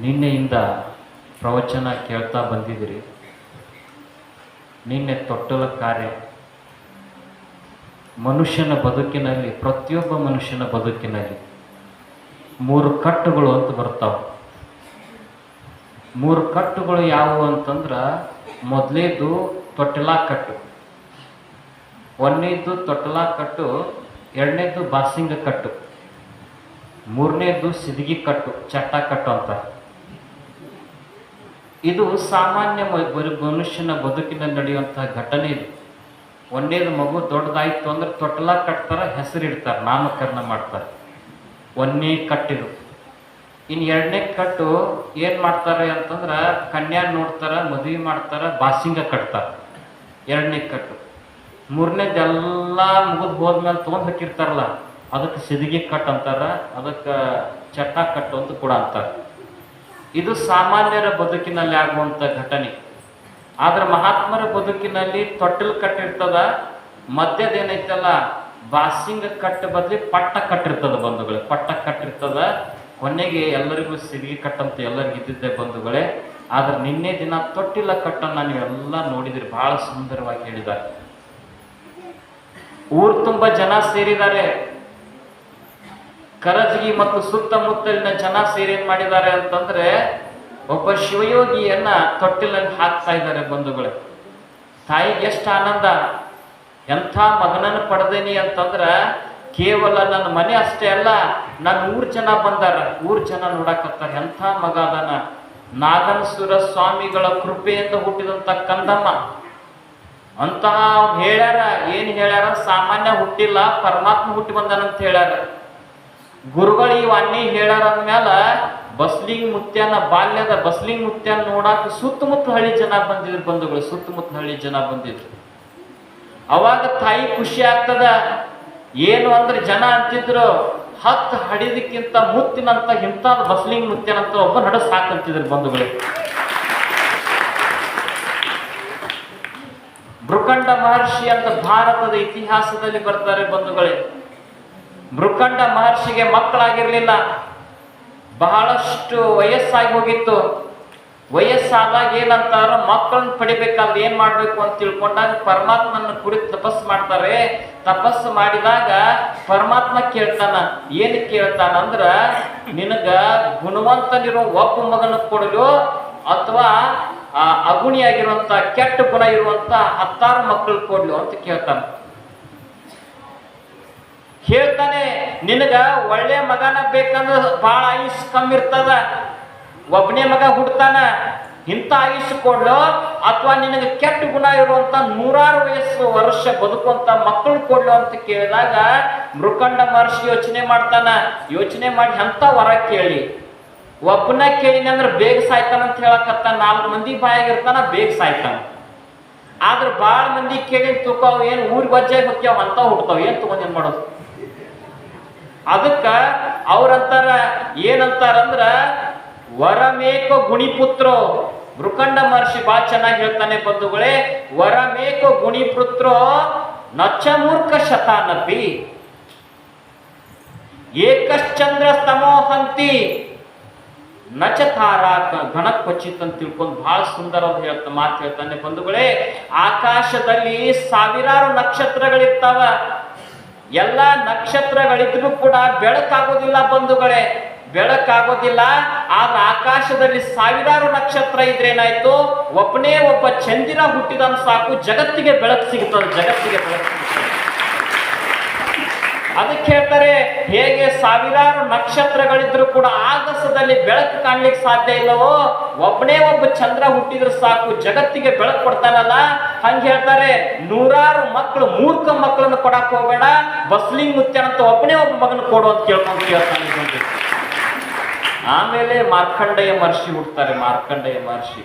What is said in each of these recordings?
ನಿನ್ನೆಯಿಂದ ಪ್ರವಚನ ಕೇಳ್ತಾ ಬಂದಿದ್ದೀರಿ. ನಿನ್ನೆ ತೊಟ್ಟಲ ಕಾರ್ಯ. ಮನುಷ್ಯನ ಬದುಕಿನಲ್ಲಿ, ಪ್ರತಿಯೊಬ್ಬ ಮನುಷ್ಯನ ಬದುಕಿನಲ್ಲಿ ಮೂರು ಕಟ್ಟುಗಳು ಅಂತ ಬರ್ತಾವೆ. ಮೂರು ಕಟ್ಟುಗಳು ಯಾವುವು ಅಂತಂದ್ರೆ ಮೊದಲೇದು ತೊಟ್ಟಲ ಕಟ್ಟು, ಒಂದನೇದು ತೊಟ್ಟಲ ಕಟ್ಟು, ಎರಡನೇದು ಬಾಸಿಂಗ ಕಟ್ಟು, ಮೂರನೇದು ಸಿದಗಿ ಕಟ್ಟು, ಚಟ್ಟ ಕಟ್ಟು ಅಂತ. ಇದು ಸಾಮಾನ್ಯ ಮನುಷ್ಯನ ಬದುಕಿನಲ್ಲಿ ನಡೆಯುವಂತಹ ಘಟನೆ ಇದು. ಒಂದೇದು ಮಗು ದೊಡ್ಡದಾಯ್ತು ಅಂದ್ರೆ ತೊಟ್ಟಲ ಕಟ್ತಾರ, ಹೆಸರಿಡ್ತಾರೆ, ನಾಮಕರಣ ಮಾಡ್ತಾರೆ. ಒಂದನೇ ಕಟ್ಟಿದು ಇನ್ನು ಎರಡನೇ ಕಟ್ಟು ಏನು ಮಾಡ್ತಾರೆ ಅಂತಂದ್ರೆ ಕನ್ಯಾ ನೋಡ್ತಾರೆ, ಮದುವೆ ಮಾಡ್ತಾರೆ, ಬಾಸಿಂಗ ಕಟ್ತಾರೆ. ಎರಡನೇ ಕಟ್ಟು. ಮೂರನೇದೆಲ್ಲ ಮುಗಿದು ಹೋದ್ಮೇಲೆ ತೊಗೊಂಡು ಹಾಕಿರ್ತಾರಲ್ಲ, ಅದಕ್ಕೆ ಸಿದಿಗೆ ಕಟ್ ಅಂತಾರ, ಅದಕ್ಕೆ ಚಟ್ಟ ಕಟ್ಟು ಅಂತ ಕೂಡ ಅಂತಾರೆ. ಇದು ಸಾಮಾನ್ಯರ ಬದುಕಿನಲ್ಲಿ ಆಗುವಂಥ ಘಟನೆ. ಆದ್ರೆ ಮಹಾತ್ಮರ ಬದುಕಿನಲ್ಲಿ ತೊಟ್ಟಲು ಕಟ್ಟಿರ್ತದ ಮಧ್ಯದೇನೈತಲ್ಲ ಬಾಸಿಂಗ ಕಟ್ಟ ಬದಲಿ ಪಟ್ಟ ಕಟ್ಟಿರ್ತದ ಬಂಧುಗಳೇ. ಪಟ್ಟ ಕಟ್ಟಿರ್ತದ, ಕೊನೆಗೆ ಎಲ್ಲರಿಗೂ ಸಿಗಲಿ ಕಟ್ಟಂತ ಎಲ್ಲರಿಗೂ ಇದ್ದಿದ್ದೆ ಬಂಧುಗಳೇ. ಆದ್ರೆ ನಿನ್ನೆ ದಿನ ತೊಟ್ಟಿಲ್ಲ ಕಟ್ಟನ್ನ ನೀವೆಲ್ಲ ನೋಡಿದಿರಿ ಬಹಳ ಸುಂದರವಾಗಿ ಹೇಳಿದ್ದಾರೆ. ಊರು ತುಂಬ ಜನ ಸೇರಿದ್ದಾರೆ. ಕರಜಗಿ ಮತ್ತು ಸುತ್ತಮುತ್ತಲಿನ ಜನ ಸೇರಿ ಮಾಡಿದ್ದಾರೆ ಅಂತಂದ್ರೆ ಒಬ್ಬ ಶಿವಯೋಗಿಯನ್ನ ತೊಟ್ಟಿಲಲ್ಲಿ ಹಾಕ್ತಾ ಇದ್ದಾರೆ ಬಂಧುಗಳು. ತಾಯಿಗೆ ಎಷ್ಟು ಆನಂದ. ಎಂಥ ಮಗನನ್ನು ಪಡೆದೇನಿ ಅಂತಂದ್ರ ಕೇವಲ ನನ್ನ ಮನೆ ಅಷ್ಟೇ ಅಲ್ಲ, ನನ್ನ ಊರ್ ಜನ ಬಂದಾರ. ಊರ್ ಜನ ನೋಡಕತ್ತಾರ. ಎಂಥ ಮಗ ಅದನ. ನಾಗನಸುರ ಸ್ವಾಮಿಗಳ ಕೃಪೆಯಿಂದ ಹುಟ್ಟಿದಂಥ ಕಂದಮ್ಮ. ಅಂತಹ ಹೇಳ್ಯಾರ. ಏನ್ ಹೇಳ್ಯಾರ? ಸಾಮಾನ್ಯ ಹುಟ್ಟಿಲ್ಲ, ಪರಮಾತ್ಮ ಹುಟ್ಟಿ ಬಂದಾನಂತ ಹೇಳ್ಯಾರ. ಗುರುಗಳು ಇವ ಅನ್ನಿ ಮ್ಯಾಲ ಬಸ್ಲಿಂಗ್ ಮುತ್ಯನ, ಬಾಲ್ಯದ ಬಸ್ಲಿಂಗ್ ಮುತ್ಯನ ನೋಡಾಕ ಸುತ್ತಮುತ್ತ ಹಳ್ಳಿ ಜನ ಬಂದಿದ್ರು ಬಂಧುಗಳು, ಸುತ್ತಮುತ್ತ ಹಳ್ಳಿ ಜನ ಬಂದಿದ್ರು. ಅವಾಗ ತಾಯಿ ಖುಷಿ ಆಗ್ತದ, ಏನು ಅಂದ್ರೆ ಜನ ಅಂತಿದ್ರು, ಹತ್ತು ಹಡಿದಕ್ಕಿಂತ ಮುತ್ತಿನಂತ ಇಂಥ ಬಸ್ಲಿಂಗ್ ಮುತ್ಯನಂತ ಒಬ್ಬ ನಡ ಸಾಕಂತಿದ್ರು ಬಂಧುಗಳು. ಭೃಕಂಡ ಮಹರ್ಷಿ ಅಂತ ಭಾರತದ ಇತಿಹಾಸದಲ್ಲಿ ಬರ್ತಾರೆ ಬಂಧುಗಳೇ. ಭೃಕಂಡ ಮಹರ್ಷಿಗೆ ಮಕ್ಕಳಾಗಿರಲಿಲ್ಲ. ಬಹಳಷ್ಟು ವಯಸ್ಸಾಗಿ ಹೋಗಿತ್ತು. ವಯಸ್ಸಾದಾಗ ಏನಂತಾರ ಮಕ್ಕಳನ್ನ ಪಡಿಬೇಕಾದ್ರೆ ಏನ್ ಮಾಡ್ಬೇಕು ಅಂತ ತಿಳ್ಕೊಂಡಾಗ ಪರಮಾತ್ಮನ ಕುರಿತು ತಪಸ್ ಮಾಡ್ತಾರೆ. ತಪಸ್ಸು ಮಾಡಿದಾಗ ಪರಮಾತ್ಮ ಕೇಳ್ತಾನ. ಏನ್ ಕೇಳ್ತಾನ ಅಂದ್ರ, ನಿನಗ ಗುಣವಂತನಿರೋ ಒಬ್ಬ ಮಗನ ಕೊಡಲು ಅಥವಾ ಅಗುಣಿಯಾಗಿರುವಂತ ಕೆಟ್ಟ ಗುಣ ಇರುವಂತ ಹತ್ತಾರು ಮಕ್ಕಳು ಕೊಡ್ಲು ಅಂತ ಕೇಳ್ತಾನ. ಹೇಳ್ತಾನೆ, ನಿನಗ ಒಳ್ಳೆ ಮಗನ ಬೇಕಂದ್ರೆ ಭಾಳ ಆಯುಷ್ ಕಮ್ಮಿ ಇರ್ತದ. ಒಬ್ಬನೇ ಮಗ ಹುಡ್ತಾನ, ಇಂಥ ಆಯುಷ್ ಕೊಡ್ಲು, ಅಥವಾ ನಿನಗೆ ಕೆಟ್ಟ ಗುಣ ಇರುವಂತ ನೂರಾರು ವಯಸ್ಸು ವರ್ಷ ಬದುಕುವಂತ ಮಕ್ಕಳು ಕೊಡ್ಲು ಅಂತ ಕೇಳಿದಾಗ ಮೃಕಂಡ ಮಹರ್ಷಿ ಯೋಚನೆ ಮಾಡ್ತಾನ, ಯೋಚನೆ ಮಾಡಿ ಅಂತ ವರ ಕೇಳಿ? ಒಬ್ಬನ ಕೇಳಿನ ಅಂದ್ರೆ ಬೇಗ ಸಾಯ್ತಾನ ಅಂತ ಹೇಳಕತ್ತ, ನಾಲ್ಕು ಮಂದಿ ಬಾಯಾಗಿರ್ತಾನ ಬೇಗ ಸಾಯ್ತಾನ. ಆದ್ರೆ ಭಾಳ ಮಂದಿ ಕೇಳಿ ತಿಳ್ಕೊ ಏನು ಊರಿಗೆ ಬಜ್ಜೆ ಹೋಗ್ಯಾವ ಅಂತ ಹುಡ್ತಾವ, ಏನ್ ತಗೊಂಡ್ ಮಾಡೋದು? ಅದಕ್ಕ ಅವ್ರಂತಾರ ಏನಂತಾರಂದ್ರ ವರಮೇಕೋ ಗುಣಿಪುತ್ರೋ, ಮೃಕಂಡ ಮಹರ್ಷಿ ಬಾ ಚೆನ್ನಾಗಿ ಹೇಳ್ತಾನೆ ಬಂಧುಗಳೇ, ವರಮೇಕೋ ಗುಣಿಪುತ್ರೋ ನಚ್ಚಮೂರ್ಖ ಶತಾನಪಿ. ಏಕಶ್ಚಂದ್ರ ಸ್ತಮೋಹಂತಿ ನಚತಾರ ಗಣ ಕ್ವಚಿತ್ ಅಂತ ತಿಳ್ಕೊಂಡು ಬಹಳ ಸುಂದರವಾಗಿ ಹೇಳ್ತ ಮಾತು ಹೇಳ್ತಾನೆ ಬಂಧುಗಳೇ. ಆಕಾಶದಲ್ಲಿ ಸಾವಿರಾರು ನಕ್ಷತ್ರಗಳಿರ್ತಾವ. ಎಲ್ಲ ನಕ್ಷತ್ರಗಳಿದ್ರು ಕೂಡ ಬೆಳಕಾಗೋದಿಲ್ಲ ಬಂಧುಗಳೇ. ಬೆಳಕಾಗೋದಿಲ್ಲ, ಆದ್ರೆ ಆಕಾಶದಲ್ಲಿ ಸಾವಿರಾರು ನಕ್ಷತ್ರ ಇದ್ರೆ ಏನಾಯ್ತು? ಒಬ್ಬನೇ ಒಬ್ಬ ಚಂದಿರ ಹುಟ್ಟಿದ ಸಾಕು, ಜಗತ್ತಿಗೆ ಬೆಳಕು ಸಿಗುತ್ತದೆ ಜಗತ್ತಿಗೆ ಬೆಳಕು ಸಿಗುತ್ತದೆ ಅದಕ್ಕೆ ಹೇಳ್ತಾರೆ, ಹೇಗೆ ಸಾವಿರಾರು ನಕ್ಷತ್ರಗಳಿದ್ರು ಕೂಡ ಆಗಸದಲ್ಲಿ ಬೆಳಕು ಕಾಣ್ಲಿಕ್ಕೆ ಸಾಧ್ಯ ಇಲ್ಲವೋ ಒಬ್ಬನೇ ಒಬ್ಬ ಚಂದ್ರ ಹುಟ್ಟಿದ್ರೆ ಸಾಕು, ಜಗತ್ತಿಗೆ ಬೆಳಕು ಕೊಡ್ತಾನಲ್ಲ. ಹಂಗೆ ಹೇಳ್ತಾರೆ, ನೂರಾರು ಮಕ್ಕಳು, ಮೂರ್ಖ ಮಕ್ಕಳನ್ನು ಕೊಡಕ್ ಹೋಗ್ಬೇಡ, ಬಸ್ಲಿಂಗ್ ಮುತ್ಯನಂತ ಒಬ್ಬನೇ ಒಬ್ಬ ಮಗನ ಕೊಡು ಅಂತ ಕೇಳ್ಕೊಂಡು ಆಮೇಲೆ ಮಾರ್ಕಂಡೇಯ ಮಹರ್ಷಿ ಹುಡ್ತಾರೆ ಮಾರ್ಕಂಡೇಯ ಮಹರ್ಷಿ.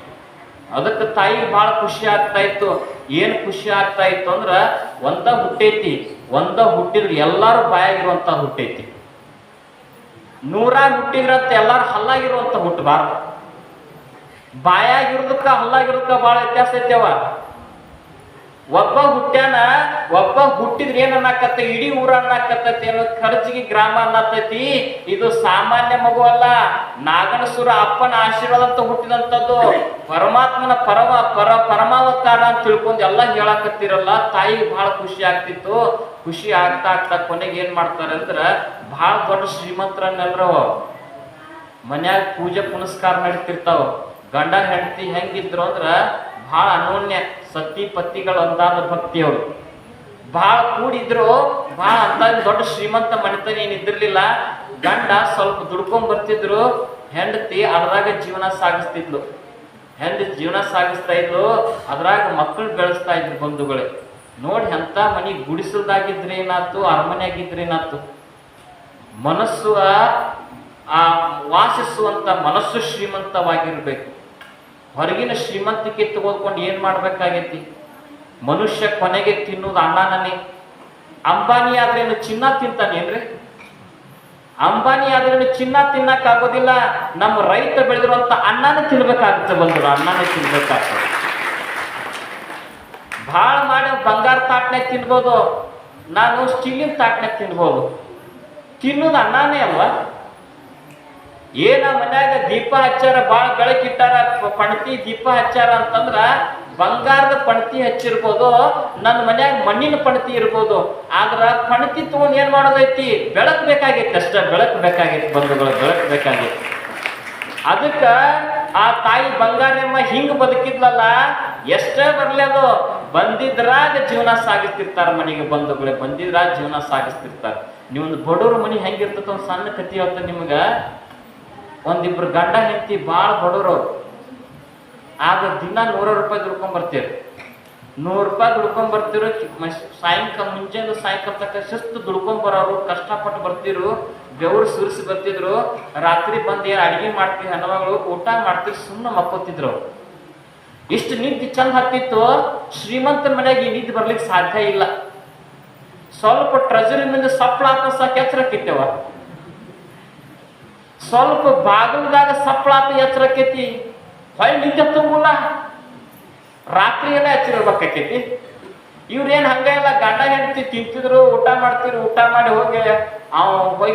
ಅದಕ್ಕೆ ತಾಯಿ ಬಹಳ ಖುಷಿ ಆಗ್ತಾ ಇತ್ತು. ಏನು ಖುಷಿ ಆಗ್ತಾ ಇತ್ತು ಅಂದ್ರೆ, ಒಂದ ಹುಟ್ಟೈತಿ ಒಂದ ಹುಟ್ಟಿದ್ರೆ ಎಲ್ಲಾರು ಬಾಯಾಗಿರುವಂತ ಹುಟ್ಟೈತಿ. ನೂರಾರು ಹುಟ್ಟಿದ್ರಂತ ಎಲ್ಲಾರು ಹಲ್ಲಾಗಿರುವಂತ ಹುಟ್ಟಬಾರ್ದು ಬಾಯಾಗಿರೋದಕ್ಕ ಹಲ್ಲಾಗಿರೋದಕ್ಕ ಬಹಳ ವ್ಯತ್ಯಾಸ ಐತೆವ ಒಬ್ಬ ಹುಟ್ಟ್ಯಾನ, ಒಬ್ಬ ಹುಟ್ಟಿದ್ರೆ ಏನ್ ಅನ್ನಕತ್ತ ಇಡೀ ಊರ ಅನ್ನಕತ್ತೈತಿ ಅನ್ನೋದು ಖರ್ಚಿಗೆ ಗ್ರಾಮ ಅನ್ನತೈತಿ. ಇದು ಸಾಮಾನ್ಯ ಮಗು ಅಲ್ಲ. ನಾಗನಸುರ ಅಪ್ಪನ ಆಶೀರ್ವಾದ ಅಂತ ಹುಟ್ಟಿದಂಥದ್ದು. ಪರಮಾತ್ಮನ ಪರಮ ಪರ ಪರಮಾವತಾರ ಅಂತ ತಿಳ್ಕೊಂಡು ಎಲ್ಲ ಹೇಳಕತ್ತಿರಲ್ಲ. ತಾಯಿ ಬಹಳ ಖುಷಿ ಆಗ್ತಿತ್ತು. ಖುಷಿ ಆಗ್ತಾ ಆಗ್ತಾ ಕೊನೆಗೆ ಏನ್ ಮಾಡ್ತಾರೆ ಅಂದ್ರ ಬಹಳ ದೊಡ್ಡ ಶ್ರೀಮಂತರನ್ನೆಲ್ಲರವ ಮನ್ಯಾಗ ಪೂಜೆ ಪುನಸ್ಕಾರ ನಡೀತಿರ್ತಾವ. ಗಂಡ ಹೆಂಡತಿ ಹೆಂಗಿದ್ರು ಅಂದ್ರ ಬಹಳ ಅನೋನ್ಯ. ಸತಿ ಒಂದಾದ ಭಕ್ತಿಯವರು. ಬಹಳ ಕೂಡಿದ್ರು ಬಹಳ ಅಂತ ದೊಡ್ಡ ಶ್ರೀಮಂತ ಮನೆತನ ಏನಿದ್ದಿರ್ಲಿಲ್ಲ ಗಂಡ ಸ್ವಲ್ಪ ದುಡ್ಕೊಂಡ್ ಬರ್ತಿದ್ರು, ಹೆಂಡತಿ ಅದ್ರಾಗ ಜೀವನ ಸಾಗಿಸ್ತಿದ್ಲು. ಹೆಂಡ ಜೀವನ ಸಾಗಿಸ್ತಾ ಇದ್ಲು, ಅದ್ರಾಗ ಮಕ್ಕಳು ಬೆಳೆಸ್ತಾ ಇದ್ರು ಬಂಧುಗಳೇ. ನೋಡಿ ಎಂತ ಮನಿ ಗುಡಿಸಲ್ದಾಗಿದ್ರೆ ಏನಾತು ಅರಮನೆಯಾಗಿದ್ರೆ ಏನಾಯ್ತು? ಮನಸ್ಸು ಆ ವಾಸಿಸುವಂತ ಮನಸ್ಸು ಶ್ರೀಮಂತವಾಗಿರ್ಬೇಕು. ಹೊರಗಿನ ಶ್ರೀಮಂತಿಕೆ ತೆಗೆದುಕೊಂಡು ಏನು ಮಾಡ್ಬೇಕಾಗೈತಿ? ಮನುಷ್ಯ ಕೊನೆಗೆ ತಿನ್ನುವುದು ಅಣ್ಣನೇ ಅಂಬಾನಿ ಆದ್ರೇನು ಚಿನ್ನ ತಿಂತಾನೇನ್ರಿ ಅಂಬಾನಿ ಆದ್ರೇನು ಚಿನ್ನ ತಿನ್ನಕ್ ಆಗೋದಿಲ್ಲ. ನಮ್ಮ ರೈತ ಬೆಳೆದಿರುವಂತ ಅಣ್ಣನ ತಿನ್ಬೇಕಾಗುತ್ತೆ ಬಂದ್ರು. ಅಣ್ಣನ ತಿನ್ಬೇಕಾಗ್ತದೆ. ಭಾಳ ಮಾಡಿ ಬಂಗಾರ ತಾಟ್ನೆ ತಿನ್ಬೋದು. ನಾನು ಸ್ಟೀಲಿನ ತಾಟ್ನೆ ತಿನ್ಬೋದು. ತಿನ್ನೋದು ಅಣ್ಣನೇ ಅಲ್ವಾ? ಏನ ಮನ್ಯಾಗ ದೀಪ ಹಚ್ಚಾರ, ಬಾಳ ಬೆಳಕಿಟ್ಟಾರ ಪಣತಿ ದೀಪ ಹಚ್ಚಾರ ಅಂತಂದ್ರ ಬಂಗಾರದ ಪಣತಿ ಹಚ್ಚಿರ್ಬೋದು ನನ್ನ ಮನ್ಯಾಗ ಮಣ್ಣಿನ ಪಣತಿ ಇರ್ಬೋದು. ಆದ್ರ ಪಣತಿ ತಗೊಂಡ್ ಏನ್ ಮಾಡೋದೈತಿ? ಬೆಳಕ್ ಬೇಕಾಗಿತ್ತು ಅಷ್ಟ, ಬೆಳಕ್ ಬೇಕಾಗೈತಿ ಬಂಧುಗಳು, ಬೆಳಕ್ ಬೇಕಾಗೈತಿ. ಅದಕ್ಕ ಆ ತಾಯಿ ಬಂಗಾರಮ್ಮ ಹಿಂಗ್ ಬದುಕಿದ್ಲಲ್ಲ, ಎಷ್ಟೇ ಬರ್ಲಿ ಅದು? ಬಂದಿದ್ರಾಗ ಜೀವನ ಸಾಗಿಸ್ತಿರ್ತಾರ ಮನೆಗೆ ಬಂಧುಗಳೇ, ಬಂದಿದ್ರಾಗ ಜೀವನ ಸಾಗಿಸ್ತಿರ್ತಾರ. ನೀವೊಂದು ಬಡವ್ರ ಮನೆ ಹೆಂಗಿರ್ತದ ಒಂದು ಸಣ್ಣ ಕತಿ ಹೇಳ್ತ ನಿಮ್ಗ. ಒಂದಿಬ್ರು ಗಂಡ ಹೆಂಡತಿ ಭಾಳ ಬಡವರು ಆಗ ದಿನ ನೂರ ರೂಪಾಯಿ ದುಡ್ಕೊಂಡ್ ಬರ್ತೀರಿ. ನೂರು ರೂಪಾಯಿ ದುಡ್ಕೊಂಡ್ ಸಾಯಂಕಾಲ ಮುಂಜಾನೆ ಸಾಯಂಕಾಲ ತಕ್ಕ ಶಿಸ್ತು ದುಡ್ಕೊಂಡ್ ಬರೋರು, ಕಷ್ಟಪಟ್ಟು ಬರ್ತಿರು, ಬೆವರು ಸುರಿಸಿ ಬರ್ತಿದ್ರು, ರಾತ್ರಿ ಬಂದು ಏನು ಅಡಿಗೆ ಮಾಡ್ತೀವಿ ಹೆಣ್ಮಗಳು ಊಟ ಮಾಡ್ತೀವಿ ಸುಮ್ಮನೆ ಮಕ್ಕೋತಿದ್ರು. ಇಷ್ಟು ನಿದ್ದೆ ಚಂದ ಹತ್ತಿತ್ತು ಶ್ರೀಮಂತ ಮನೆಗೆ ಈ ನಿದ್ದೆ ಬರ್ಲಿಕ್ಕೆ ಸಾಧ್ಯ ಇಲ್ಲ. ಸ್ವಲ್ಪ ಟ್ರೆಜರಿ ಮುಂದೆ ಸಪ್ಳ ಹಾಕೋ ಸಾಕು ಎಚ್ಚರಕ್ಕಿತ್ತೇವ ಸ್ವಲ್ಪ ಬಾಗಿಲದಾಗ ಸಪ್ಪಳಾತ ಎಚ್ಚರಕ್ಕೈತಿ. ಹೊಯ್ ನಿದ್ದೆ ತುಂಬಲ್ಲ. ರಾತ್ರಿ ಎಲ್ಲ ಹಚ್ಚಿರ್ಬೇಕಾಕೈತಿ ಇವ್ರೇನ್ ಹಂಗ ಇಲ್ಲ, ಗಂಡ ಹೆಂಡತಿ ತಿಂತಿದ್ರು, ಊಟ ಮಾಡ್ತಿದ್ರು, ಊಟ ಮಾಡಿ ಹೋಗಿ ಅವ ಹೋಗಿ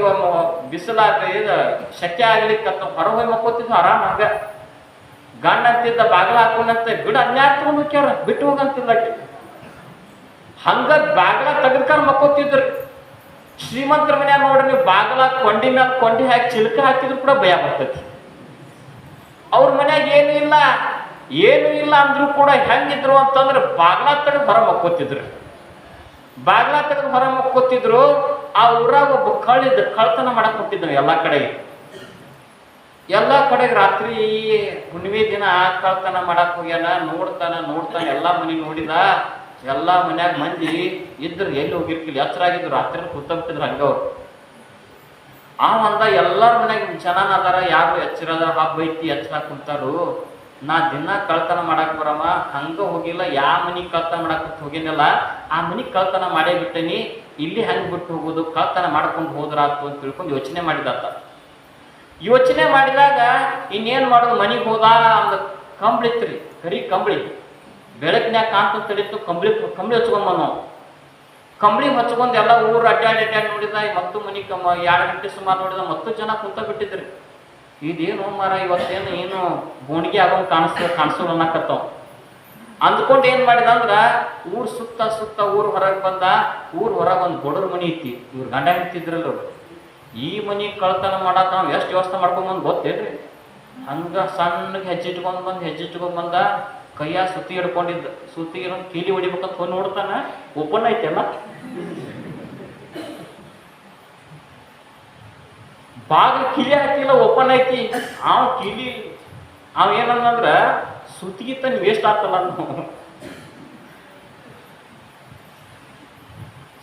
ಬಿಸಿಲಾಗ ಇದು ಶಕ್ಯ ಆಗ್ಲಿಕ್ಕೆ ಹೊರ ಹೋಗಿ ಮಕ್ಕೋತಿದ್ರು ಆರಾಮ್ ಹಂಗ. ಗಂಡ ಅಂತಿದ್ದ ಬಾಗಿಲ ಹಾಕೊಂಡಂತ ಬಿಡ ಅನ್ಯಾರ ತಗೊಂಡ್ ಬಿಟ್ಟು ಹೋಗಂತಿಲ್ಲ. ಹಂಗ ಬಾಗಿಲ ತೆಗೆದ್ಕೊಂಡು ಮಕ್ಕೋತಿದ್ರು. ಶ್ರೀಮಂತರ ಮನ್ಯಾಗ ನೋಡ್ರಿ ನೀವು ಬಾಗಲ ಕೊಂಡಿ ಮ್ಯಾಲ ಕೊಂಡಿ ಹಾಕಿ ಚಿಲ್ಕ ಹಾಕಿದ್ರು ಕೂಡ ಭಯ ಬರ್ತೈತಿ. ಅವ್ರ ಮನ್ಯಾಗ ಏನು ಇಲ್ಲ ಏನು ಇಲ್ಲ ಅಂದ್ರೂ ಕೂಡ ಹೆಂಗಿದ್ರು ಅಂತಂದ್ರೆ ಬಾಗ್ಲ ತಡೆ ಹೊರ ಮಕ್ಕೋತಿದ್ರು. ಬಾಗ್ಲ ತಡೆ ಹೊರ ಮಕ್ಕೋತಿದ್ರು, ಆ ಊರಾಗ ಒಬ್ಬ ಕಳಿದ್ರು ಕಳ್ತನ ಮಾಡಕ್ ಹೋಗ್ತಿದ್ದ ಎಲ್ಲಾ ಕಡೆಗೆ. ಎಲ್ಲಾ ಕಡೆಗೆ ರಾತ್ರಿ ಹುಣ್ಣಿಮೆ ದಿನ ಕಳ್ತನ ಮಾಡಕ್ ಹೋಗ್ಯಾನ, ನೋಡ್ತಾನ ನೋಡ್ತಾನ, ಎಲ್ಲಾ ಮನಿ ನೋಡಿದ. ಎಲ್ಲಾ ಮನ್ಯಾಗ ಮಂದಿ ಇದ್ರ ಎಲ್ಲಿ ಹೋಗಿರ್ಕಿಲ್ಲ ಎಚ್ಚರಾಗಿದ್ರು ರಾತ್ರಿ ಕೂತ್ಬಿಟ್ಟಿದ್ರು ಹಂಗವ್ರು. ಆ ಒಂದ ಎಲ್ಲಾರ ಮನ್ಯಾಗ ಚೆನ್ನಾಗ್ ಅದಾರ, ಯಾರು ಎಚ್ಚರದ ಹಬ್ಬ ಐತಿ ಎಚ್ಚರ ಕುಂತಾರು. ನಾ ದಿನ ಕಳ್ತನ ಮಾಡಾಕ್ ಬರಮ್ಮ ಹಂಗ ಹೋಗಿಲ್ಲ ಯಾವ ಮನಿ ಕಳ್ತನ ಮಾಡಾಕ ಹೋಗಿನಲ್ಲ, ಆ ಮನಿ ಕಳ್ತನ ಮಾಡೇ ಬಿಟ್ಟೇನಿ, ಇಲ್ಲಿ ಹೆಂಗ್ ಬಿಟ್ಟು ಹೋಗೋದು, ಕಳ್ತನ ಮಾಡ್ಕೊಂಡು ಹೋದ್ರಾತು ಅಂತ ತಿಳ್ಕೊಂಡು ಯೋಚನೆ ಮಾಡಿದಾತ ಯೋಚನೆ ಮಾಡಿದಾಗ ಇನ್ನೇನ್ ಮಾಡೋದು, ಮನಿಗೆ ಹೋದ ಒಂದು ಕಂಬಳಿತ್ರಿ, ಕರಿ ಕಂಬಳಿ. ಬೆಳಕಿನ್ಯಾಗ ಕಾಂತ ತಡೀತು ಕಂಬಳಿ ಕಂಬಳಿ ಹಚ್ಕೊಂಬ ನಾವು ಕಂಬಳಿ ಹಚ್ಕೊಂಡು ಎಲ್ಲ ಊರು ಅಡ್ಡಾಡಿ ಅಡ್ಡಾಡಿ ನೋಡಿದ ಮತ್ತು ಮನೆ ಕಮ್ಮ ಎರಡು ಗಂಟೆ ಸುಮಾರು ನೋಡಿದ, ಮತ್ತು ಜನ ಕುಂತ ಬಿಟ್ಟಿದ್ರಿ. ಇದೇನು ಮರ, ಇವತ್ತೇನು ಏನು ಗೋಣಿಗೆ ಆಗೋ ಕಾಣಿಸ್ ಕಾಣಿಸ್ ಅನ್ನಕತ್ತವ್. ಅಂದ್ಕೊಂಡು ಏನು ಮಾಡಿದ ಅಂದ್ರ, ಊರ್ ಸುತ್ತ ಸುತ್ತ ಊರು ಹೊರಗೆ ಬಂದ, ಊರು ಹೊರಗೆ ಒಂದು ಬಡವ್ರ ಮನೆ ಐತಿ. ಇವ್ರು ಗಂಡ ಇರ್ತಿದ್ರಲ್ಲ ಈ ಮನೆ ಕಳ್ತನ ಮಾಡಾಕ ನಾವು ಎಷ್ಟು ವ್ಯವಸ್ಥೆ ಮಾಡ್ಕೊಂಡ್ ಬಂದ್ ಗೊತ್ತೇನ್ರಿ? ಹಂಗ ಸಣ್ಣಗೆ ಹೆಜ್ಜೆ ಇಟ್ಕೊಂಡು ಬಂದು, ಹೆಜ್ಜೆ ಇಟ್ಕೊಂಡು ಬಂದ ಕೈಯ ಸುತ್ತಿ ಹಿಡ್ಕೊಂಡಿದ್ದ, ಸುತ್ತಿ ಕಿಲಿ ಕೀಲಿ ಹೊಡಿಬೇಕಂತ ಹೋಗಿ ನೋಡ್ತಾನ ಓಪನ್ ಐತೆಲ್ಲ ಬಾಗಿಲು ಕಿಲಿ ಹಾಕಿಲ್ಲ, ಓಪನ್ ಐತಿ. ಅವ್ ಕಿಲಿ ಅವ ಏನಂದ್ರ ಸುತ್ತಿಗೆ ವೇಸ್ಟ್ ಆಗ್ತಲ್ಲ ನಾವು.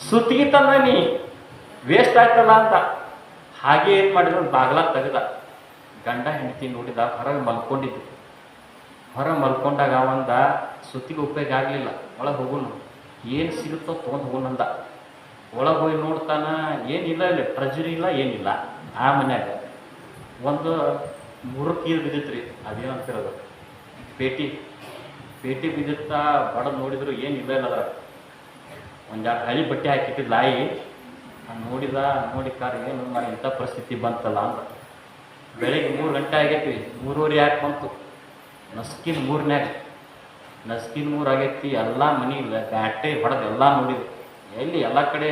ಸುತ್ತಿಗೆ ನೀ ವೇಸ್ಟ್ ಆಗ್ತಲ್ಲ ಅಂತ. ಹಾಗೆ ಏನ್ ಮಾಡಿದ್ರು ಬಾಗ್ಲ ತೆಗೆದ. ಗಂಡ ಹೆಂಡತಿ ನೋಡಿದ ಹೊರಗೆ ಮಲ್ಕೊಂಡಿದ್ದು ಹೊರ ಮಲ್ಕೊಂಡಾಗ ಅವಂದ ಸುತ್ತಿಗೆ ಉಪಯೋಗ ಆಗಲಿಲ್ಲ. ಒಳಗೆ ಹೋಗುನು ಏನು ಸಿಗುತ್ತೋ ತೊಗೊಂಡು ಹೋಗುನಂದ ಒಳಗೆ ಹೋಗಿ ನೋಡ್ತಾನ ಏನಿಲ್ಲ ಇಲ್ಲ ಟ್ರೆಜರಿ ಇಲ್ಲ, ಏನಿಲ್ಲ. ಆ ಮನ್ಯಾಗ ಒಂದು ಮೂರು ಬಿದ್ದಿತ್ತು ಬಿದ್ದಿತ್ರಿ. ಅದೇನಂತಿರೋದು? ಪೇಟಿ. ಪೇಟಿ ಬಿದ್ದಿತ್ತಾ ಬಡದು ನೋಡಿದ್ರು ಏನು ಇಲ್ಲ ಅದ್ರ ಒಂದು ಎರಡು ಹಳಿ ಬಟ್ಟೆ ಹಾಕಿಟ್ಟಿದ್ದ ಲಾಯಿ. ನೋಡಿದ ನೋಡಿ ಕಾರ್ ಏನು ಮಾಡಿ ಇಂಥ ಪರಿಸ್ಥಿತಿ ಬಂತಲ್ಲ ಅಂತ ಬೆಳಿಗ್ಗೆ ಮೂರು ಗಂಟೆ ಆಗೈತಿ ಮೂರುವರೆ ಯಾಕೆ ಬಂತು? ನಸ್ಕಿನ್ ಮೂರನ್ಯಾಗ. ನಸ್ಕಿನ್ ಮೂರು ಆಗೈತಿ, ಎಲ್ಲ ಮನೆ ಬ್ಯಾಟೆ ಹೊಡೆದು ಎಲ್ಲ ನೋಡಿದ್ವಿ. ಎಲ್ಲಿ ಎಲ್ಲ ಕಡೆ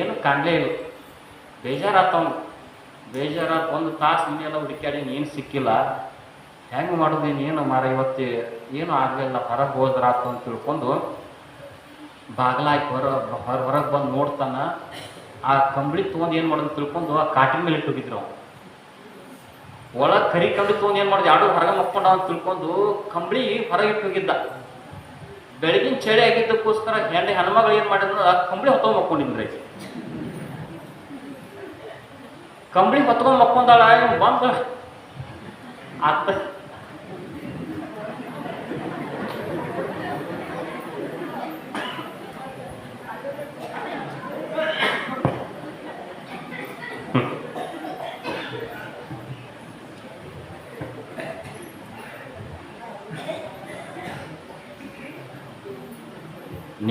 ಏನು ಕಾಣಲೇ ಇಲ್ಲ. ಬೇಜಾರಾತವ್ನು ಬೇಜಾರಾತ ಒಂದು ತಾಸು ಇನ್ನೆಲ್ಲ ಹುಡುಕ್ಯಾಡಿ ಏನು ಸಿಕ್ಕಿಲ್ಲ. ಹೆಂಗೆ ಮಾಡೋದು ಏನು ಮಾರ ಇವತ್ತು, ಏನು ಆಗಲಿಲ್ಲ, ಹೊರಗೆ ಹೋದ್ರಾತು ಅಂತ ತಿಳ್ಕೊಂಡು ಬಾಗ್ಲಾಗಿ ಹೊರ ಹೊರ, ಹೊರಗೆ ಬಂದು ನೋಡ್ತಾನ. ಆ ಕಂಬಳಿ ತೊಗೊಂಡು ಏನು ಮಾಡೋದು ತಿಳ್ಕೊಂಡು ಆ ಕಾಟಿನ ಮೇಲೆ ಇಟ್ಟು ಹೋಗಿದ್ರು ಅವ್ನು ಒಳಗೆ ಕರಿ ಕಂಬಳಿ ತೊಗೊಂಡು ಏನು ಮಾಡಿದೆ? ಯಾರು ಹೊರಗೆ ಮಕ್ಕೊಂಡ ಅಂತ ತಿಳ್ಕೊಂಡು ಕಂಬಳಿ ಹೊರಗೆ ಇಟ್ಟು ಹೋಗಿದ್ದ. ಬೆಳಗಿನ ಚಳಿ ಆಗಿದ್ದಕ್ಕೋಸ್ಕರ ಹೆಣ್ಣು ಹೆಣ್ಮಗಳು ಏನು ಮಾಡಿದ್ರು ಕಂಬಳಿ ಹೊತ್ತೊಂಡು ಮಕ್ಕೊಂಡಿದ್ರಿ ಕಂಬಳಿ ಹೊತ್ಕೊಂಡು ಮಕ್ಕೊಂಡಾಳ ಬಂದ ಅತ್ತ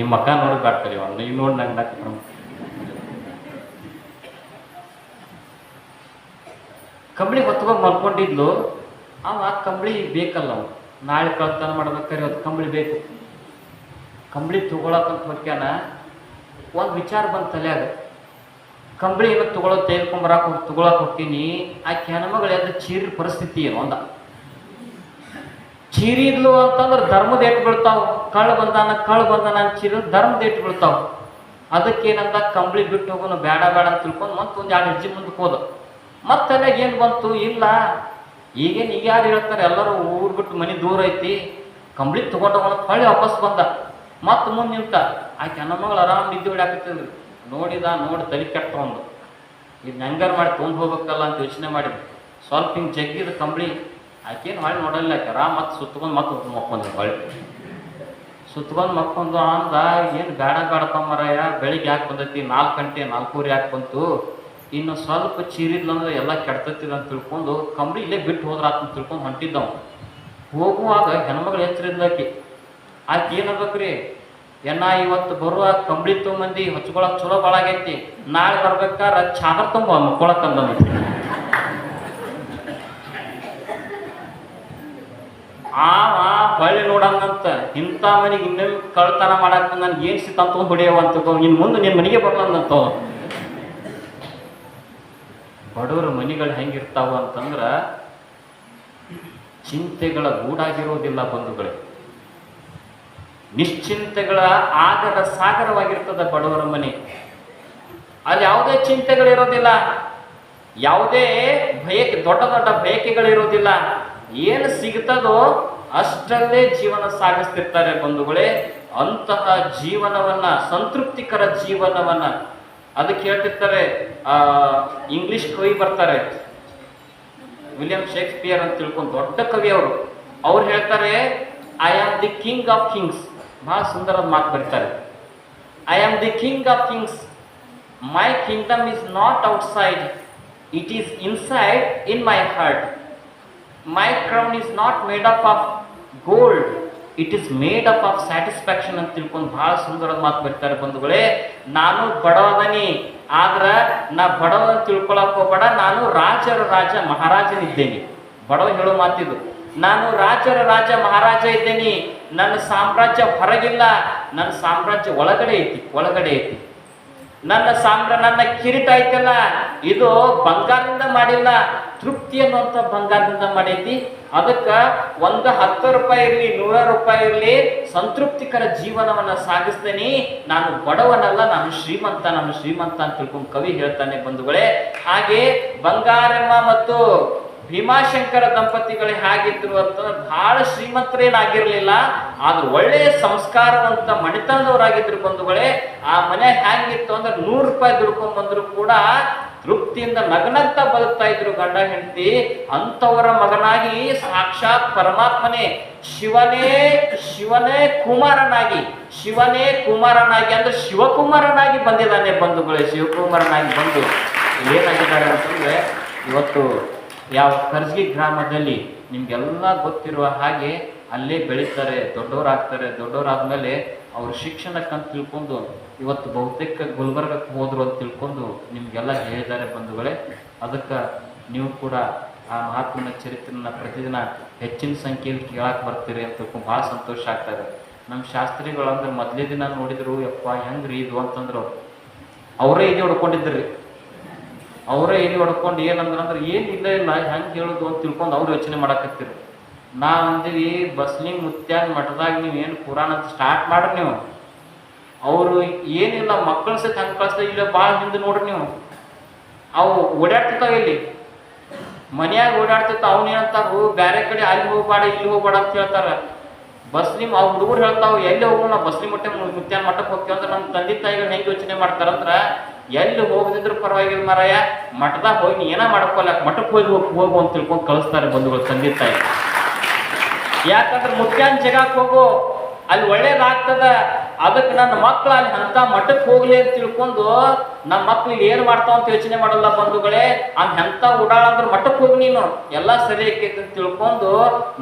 ನಿಮ್ಮ ಅಕ್ಕ ನೋಡಿ ಬರ್ತಾರೆ ಅವನ್ನ ಇವ್ ನೋಡಿ ನಂಗೆ ನಾಕ್ ಕಂಬಳಿ ಹೊತ್ಕೊಂಡು ಮಲ್ಕೊಂಡಿದ್ಲು. ಅವ ಕಂಬಳಿ ಬೇಕಲ್ಲ ಅವ ನಾಳೆ ಕಳ್ತನ ಮಾಡ್ಬೇಕಾದ್ರೆ ಅದು ಕಂಬಳಿ ಬೇಕು. ಕಂಬಳಿ ತಗೊಳಕಂತ ಹೊಕ್ಯಾನ ಒಂದು ವಿಚಾರ ಬಂತು ತಲ್ಯಾಗ. ಕಂಬಳಿ ಏನೋ ತಗೊಳೋದು ಹೋಗಿ ತಗೊಳಕ್ ಹೋಗ್ತೀನಿ. ಆ ಹೆಣ್ಮಗಳು ಚೀರ ಪರಿಸ್ಥಿತಿ ಏನು ಅಂದ. ಚೀರಿದ್ಲು ಅಂತಂದ್ರೆ ಧರ್ಮದ ಎಟ್ಟು ಬೀಳ್ತಾವ. ಕಳ್ಳ ಬಂದಾನ ಕಳ್ಳ ಬಂದಾನ ಅಂತ ಚೀರ ಧರ್ಮದ ಎಟ್ಟು ಬೀಳ್ತಾವ. ಅದಕ್ಕೇನಂದ ಕಂಬಳಿ ಬಿಟ್ಟು ಹೋಗೋನು ಬೇಡ ಬೇಡ ಅಂತ ತಿಳ್ಕೊಂಡು ಮತ್ತೊಂದು ಎರಡು ಹೆಜ್ಜೆ ಮುಂದಕ್ಕೆ ಹೋದ. ಮತ್ತೆ ಏನು ಬಂತು? ಇಲ್ಲ. ಈಗೇನು ಈಗ ಯಾರು ಹೇಳ್ತಾರೆ? ಎಲ್ಲರೂ ಊರು ಬಿಟ್ಟು ಮನೆ ದೂರ ಐತಿ. ಕಂಬಳಿ ಹೋಗೋಣ ಹೊಳ್ಳಿ ವಾಪಸ್ ಬಂದ. ಮತ್ತೆ ಮುಂದೆ ನಿಂತ. ಆಕೆ ನನ್ನ ಮಗಳು ಆರಾಮ್ ನಿದ್ದೆ ಹೊಡ್ಯಾಕತ್ತಿದ್ರು ನೋಡಿದ, ನೋಡಿ ತಲೆ ಕೆಟ್ಟ ಇದು ಹೆಂಗಾರು ಮಾಡಿ ತೊಗೊಂಡು ಹೋಗ್ಬೇಕಲ್ಲ ಅಂತ ಯೋಚನೆ ಮಾಡಿದ್ವಿ ಸ್ವಲ್ಪ ಹಿಂಗೆ ಜಗ್ಗಿದ ಕಂಬಳಿ ಆಕೇನು ಹೊಳ್ಳಿ ನೋಡಲ್ಲ ಆಕೆ. ಮತ್ತು ಸುತ್ಕೊಂಡು ಮತ್ತೆ ಮಕ್ಕೊಂಡ್ರು ಹೊಳ್ಳಿ. ಸುತ್ಕೊಂಡು ಮಕ್ಕೊಂಡು ಅಂದ, ಏನು ಬೇಡ ಬೇಡಕಮ್ಮರಯ್ಯ ಬೆಳಿಗ್ಗೆ ಯಾಕೆ ಬಂದೈತಿ? ನಾಲ್ಕು ಗಂಟೆ, ನಾಲ್ಕೂವರೆ ಯಾಕೆ ಬಂತು? ಇನ್ನು ಸ್ವಲ್ಪ ಚೀರಿದ್ಲಂದ್ರೆ ಎಲ್ಲ ಕೆಡ್ತತ್ತಿದ ಅಂತ ತಿಳ್ಕೊಂಡು ಕಂಬಳಿ ಇಲ್ಲೇ ಬಿಟ್ಟು ಹೋದ್ರ ಅಂತ ತಿಳ್ಕೊಂಡು ಹೊಂಟಿದ್ದವ ಹೋಗುವಾಗ ಹೆಣ್ಮಗಳು ಎಚ್ಚರಿದ್ಲಾಕಿ ಆಕೆ. ಏನಬೇಕ್ರಿ ಎನ್ನ ಇವತ್ತು ಬರುವ ಕಂಬಳಿ ಮಂದಿ ಹಚ್ಕೊಳಕ್ ಚಲೋ ಭಾಳ ಆಗೈತಿ ನಾಳೆ ಬರ್ಬೇಕಾರ ಚಾದರ್ ತುಂಬ ಮಕ್ಕೊಳಕ್ ಆವ ಹೊಳ್ಳಿ ನೋಡಂಗಂತ ಇಂಥ ಮನೆಗೆ ಇನ್ನೊಮ್ಮೆ ಕಳ್ತನ ಮಾಡಕ್ ನನ್ಗೆ ಏನ್ ಸಿತ್ತ ಹೊಡೆಯುವಂತ ಇನ್ ಮುಂದೆ ನಿನ್ನ ಮನೆಗೆ ಬರ್ಲಂದಂತ ಬಡವರ ಮನೆಗಳು ಹೆಂಗಿರ್ತಾವ ಅಂತಂದ್ರ ಚಿಂತೆಗಳ ಗೂಡಾಗಿರೋದಿಲ್ಲ ಬಂಧುಗಳೇ. ನಿಶ್ಚಿಂತೆಗಳ ಆಗರ ಸಾಗರವಾಗಿರ್ತದ ಬಡವರ ಮನೆ. ಅಲ್ಲಿ ಯಾವುದೇ ಚಿಂತೆಗಳಿರೋದಿಲ್ಲ. ಯಾವುದೇ ಬಯಕೆ ದೊಡ್ಡ ದೊಡ್ಡ ಬಯಕೆಗಳಿರೋದಿಲ್ಲ. ಏನು ಸಿಗ್ತದೋ ಅಷ್ಟಲ್ಲೇ ಜೀವನ ಸಾಗಿಸ್ತಿರ್ತಾರೆ ಬಂಧುಗಳೇ. ಅಂತಹ ಜೀವನವನ್ನ, ಸಂತೃಪ್ತಿಕರ ಜೀವನವನ್ನ ಅದಕ್ಕೆ ಹೇಳ್ತಿರ್ತಾರೆ, ಆ, ಇಂಗ್ಲಿಷ್ ಕವಿ ಬರ್ತಾರೆ. ವಿಲಿಯಂ ಶೇಕ್ಸ್ಪಿಯರ್ ಅಂತ ತಿಳ್ಕೊಂಡು ದೊಡ್ಡ ಕವಿ ಅವರು. ಅವ್ರು ಹೇಳ್ತಾರೆ I am the king of kings ಬಹಳ ಸುಂದರ ಮಾತು ಬರ್ತಾರೆ. I am the king of kings my kingdom is not outside it is inside in my heart my crown is not made up of gold it is made up of satisfaction ಅಂತ ತಿಳ್ಕೊಂಡು ಬಹಳ ಸುಂದರದ ಮಾತು ಬರ್ತಾರೆ ಬಂಧುಗಳೇ. ನಾನು ಬಡವದನಿ ಆದ್ರ ನಾ ಬಡವನ ತಿಳ್ಕೊಳಕ್ ಹೋಗ್ಬೇಡ. ನಾನು ರಾಜರ ರಾಜ, ಮಹಾರಾಜನಿದ್ದೇನೆ. ಬಡವ ಹೇಳೋ ಮಾತಿದು. ನಾನು ರಾಜರ ರಾಜ, ಮಹಾರಾಜ ಇದ್ದೇನೆ. ನನ್ನ ಸಾಮ್ರಾಜ್ಯ ಹೊರಗಿಲ್ಲ. ನನ್ನ ಸಾಮ್ರಾಜ್ಯ ಒಳಗಡೆ ಐತಿ ಒಳಗಡೆ ಐತಿ. ನನ್ನ ಸಾಮ್ರ ನನ್ನ ಕಿರೀಟ ಐತಲ್ಲ, ಇದು ಬಂಗಾರದಿಂದ ಮಾಡಿಲ್ಲ, ತೃಪ್ತಿ ಅನ್ನುವಂಥ ಬಂಗಾರದಿಂದ ಮಾಡೈತಿ. ಅದಕ್ಕೆ ಒಂದು ಹತ್ತು ರೂಪಾಯಿ ಇರಲಿ, ನೂರ ರೂಪಾಯಿ ಇರಲಿ, ಸಂತೃಪ್ತಿಕರ ಜೀವನವನ್ನ ಸಾಗಿಸ್ತೇನೆ. ನಾನು ಬಡವನಲ್ಲ, ನಾನು ಶ್ರೀಮಂತ ನಾನು ಶ್ರೀಮಂತ ಅಂತ ತಿಳ್ಕೊಂಡು ಕವಿ ಹೇಳ್ತಾನೆ ಬಂಧುಗಳೇ. ಹಾಗೆ ಬಂಗಾರಮ್ಮ ಮತ್ತು ಭೀಮಾಶಂಕರ ದಂಪತಿಗಳು ಹೇಗಿದ್ರು ಅಂತಂದ್ರೆ ಬಹಳ ಶ್ರೀಮಂತರೇನಾಗಿರ್ಲಿಲ್ಲ. ಆದ್ರೆ ಒಳ್ಳೆಯ ಸಂಸ್ಕಾರವಂತ ಮಣಿತನದವರಾಗಿದ್ರು ಬಂಧುಗಳೇ. ಆ ಮನೆ ಹೆಂಗಿತ್ತು ಅಂದ್ರೆ ನೂರು ರೂಪಾಯಿ ದುಡ್ಕೊಂಡ್ ಕೂಡ ತೃಪ್ತಿಯಿಂದ ನಗ್ನಂತ ಬದುಕ್ತಾ ಇದ್ರು ಗಂಡ ಹೆಂಡತಿ. ಅಂಥವರ ಮಗನಾಗಿ ಸಾಕ್ಷಾತ್ ಪರಮಾತ್ಮನೇ, ಶಿವನೇ ಶಿವನೇ ಕುಮಾರನಾಗಿ ಶಿವನೇ ಕುಮಾರನಾಗಿ ಅಂದ್ರೆ ಶಿವಕುಮಾರನಾಗಿ ಬಂದಿದ್ದಾನೆ ಬಂಧುಗಳೇ, ಶಿವಕುಮಾರನಾಗಿ ಬಂದು ಏನಾಗಿದ್ದಾರೆ ಅಂತಂದ್ರೆ ಇವತ್ತು ಯಾವ ಕರ್ಜಗಿ ಗ್ರಾಮದಲ್ಲಿ ನಿಮ್ಗೆಲ್ಲ ಗೊತ್ತಿರುವ ಹಾಗೆ ಅಲ್ಲೇ ಬೆಳೀತಾರೆ, ದೊಡ್ಡವರಾಗ್ತಾರೆ. ದೊಡ್ಡವರಾದ್ಮೇಲೆ ಅವ್ರ ಶಿಕ್ಷಣಕ್ಕಂತ ತಿಳ್ಕೊಂಡು ಇವತ್ತು ಬಹುತೇಕ ಗುಲ್ಬರ್ಗಕ್ಕೆ ಹೋದ್ರು ಅಂತ ತಿಳ್ಕೊಂಡು ನಿಮ್ಗೆಲ್ಲ ಹೇಳಿದ್ದಾರೆ ಬಂಧುಗಳೇ. ಅದಕ್ಕೆ ನೀವು ಕೂಡ ಆ ಮಹಾತ್ಮನ ಚರಿತ್ರೆನ ಪ್ರತಿದಿನ ಹೆಚ್ಚಿನ ಸಂಖ್ಯೆಯಲ್ಲಿ ಕೇಳಕ್ಕೆ ಬರ್ತೀರಿ ಅಂತ ತಿಳ್ಕೊಂಡು ಭಾಳ ಸಂತೋಷ ಆಗ್ತದೆ ನಮ್ಮ ಶಾಸ್ತ್ರಿಗಳಂದ್ರೆ ಮೊದಲೇ ದಿನ ನೋಡಿದ್ರು, ಯಪ್ಪ, ಹೆಂಗ್ರಿ ಇದು? ಅಂತಂದ್ರು. ಅವ್ರು ಅವರೇ ಇದು ಹೊಡ್ಕೊಂಡಿದ್ರಿ. ಅವರೇ ಇಲ್ಲಿ ಹೊಡ್ಕೊಂಡು ಏನಂದ್ರೆ ಅಂದ್ರೆ ಏನು ಇಲ್ಲ ಇಲ್ಲ, ಹೆಂಗೆ ಹೇಳೋದು ಅಂತ ತಿಳ್ಕೊಂಡು ಅವ್ರು ಯೋಚನೆ ಮಾಡಕತ್ತೀರಿ. ನಾ ಅಂದಿವಿ ಬಸ್ಲಿ ಮುತ್ಯಾನ ಮಠದಾಗ ನೀವು ಏನು ಪುರಾಣ ಸ್ಟಾರ್ಟ್ ಮಾಡ್ರಿ ನೀವು. ಅವರು ಏನಿಲ್ಲ ಮಕ್ಕಳ ಸಹಿತ ಹಂಗೆ ಕಳಿಸ್ತಾ ಇಲ್ಲ ಭಾಳ ಹಿಂದೆ ನೋಡ್ರಿ ನೀವು. ಅವು ಓಡಾಡ್ತಿರ್ತಾವ ಇಲ್ಲಿ. ಮನೆಯಾಗ ಓಡಾಡ್ತಿರ್ತಾವ, ಅವ್ನು ಏನಂತಾರು ಬೇರೆ ಕಡೆ ಅಲ್ಲಿ ಹೋಗ್ಬೇಡ, ಇಲ್ಲಿ ಹೋಗ್ಬೇಡ ಅಂತ ಹೇಳ್ತಾರ. ಬಸ್ಲಿ ಅವ್ರು ಹುಡುಗರು ಹೇಳ್ತಾವ, ಎಲ್ಲಿ ಹೋಗೋಣ ಬಸ್ಲಿ ಮಟ್ಟ ಮುತ್ಯಾನ ಮಠಕ್ಕೆ ಹೋಗ್ತೀವಿ ಅಂದ್ರೆ ನಮ್ಮ ತಂದೆ ತಾಯಿಗಳು ಹೆಂಗೆ ಯೋಚನೆ ಮಾಡ್ತಾರಂದ್ರ ಎಲ್ಲಿ ಹೋಗದಿದ್ರು ಪರವಾಗಿಲ್ಲ ಮಾರಾಯ. ಮಠದಾಗ ಹೋಗಿ ನೀ ಏನ ಮಾಡ್ಕೊಲ್ಲ? ಮಠಕ್ಕೆ ಹೋಗಿ ಹೋಗಿ ಹೋಗು ಅಂತ ತಿಳ್ಕೊಂಡು ಕಳಿಸ್ತಾರೆ ಬಂಧುಗಳು ತಂದೆ ತಾಯಿ. ಯಾಕಂದ್ರೆ ಮುಖ್ಯಾನ್ ಜಗಕ್ಕೆ ಹೋಗು. ಅಲ್ಲಿ ಒಳ್ಳೇದಾಗ್ತದ. ಅದಕ್ಕೆ ನನ್ನ ಮಕ್ಕಳು ಅಂತ ಮಠಕ್ಕೆ ಹೋಗ್ಲಿ ಅಂತ ತಿಳ್ಕೊಂಡು ನಮ್ಮ ಮಕ್ಳು ಏನು ಮಾಡ್ತಾವ ಅಂತ ಯೋಚನೆ ಮಾಡಲ್ಲ ಬಂಧುಗಳೇ. ಅವ್ನ ಎಂತ ಓಡಾಳ ಅಂದ್ರೆ ಮಠಕ್ಕೆ ಹೋಗಿ ನೀನು. ಎಲ್ಲ ಸರಿ ಅಂತ ತಿಳ್ಕೊಂಡು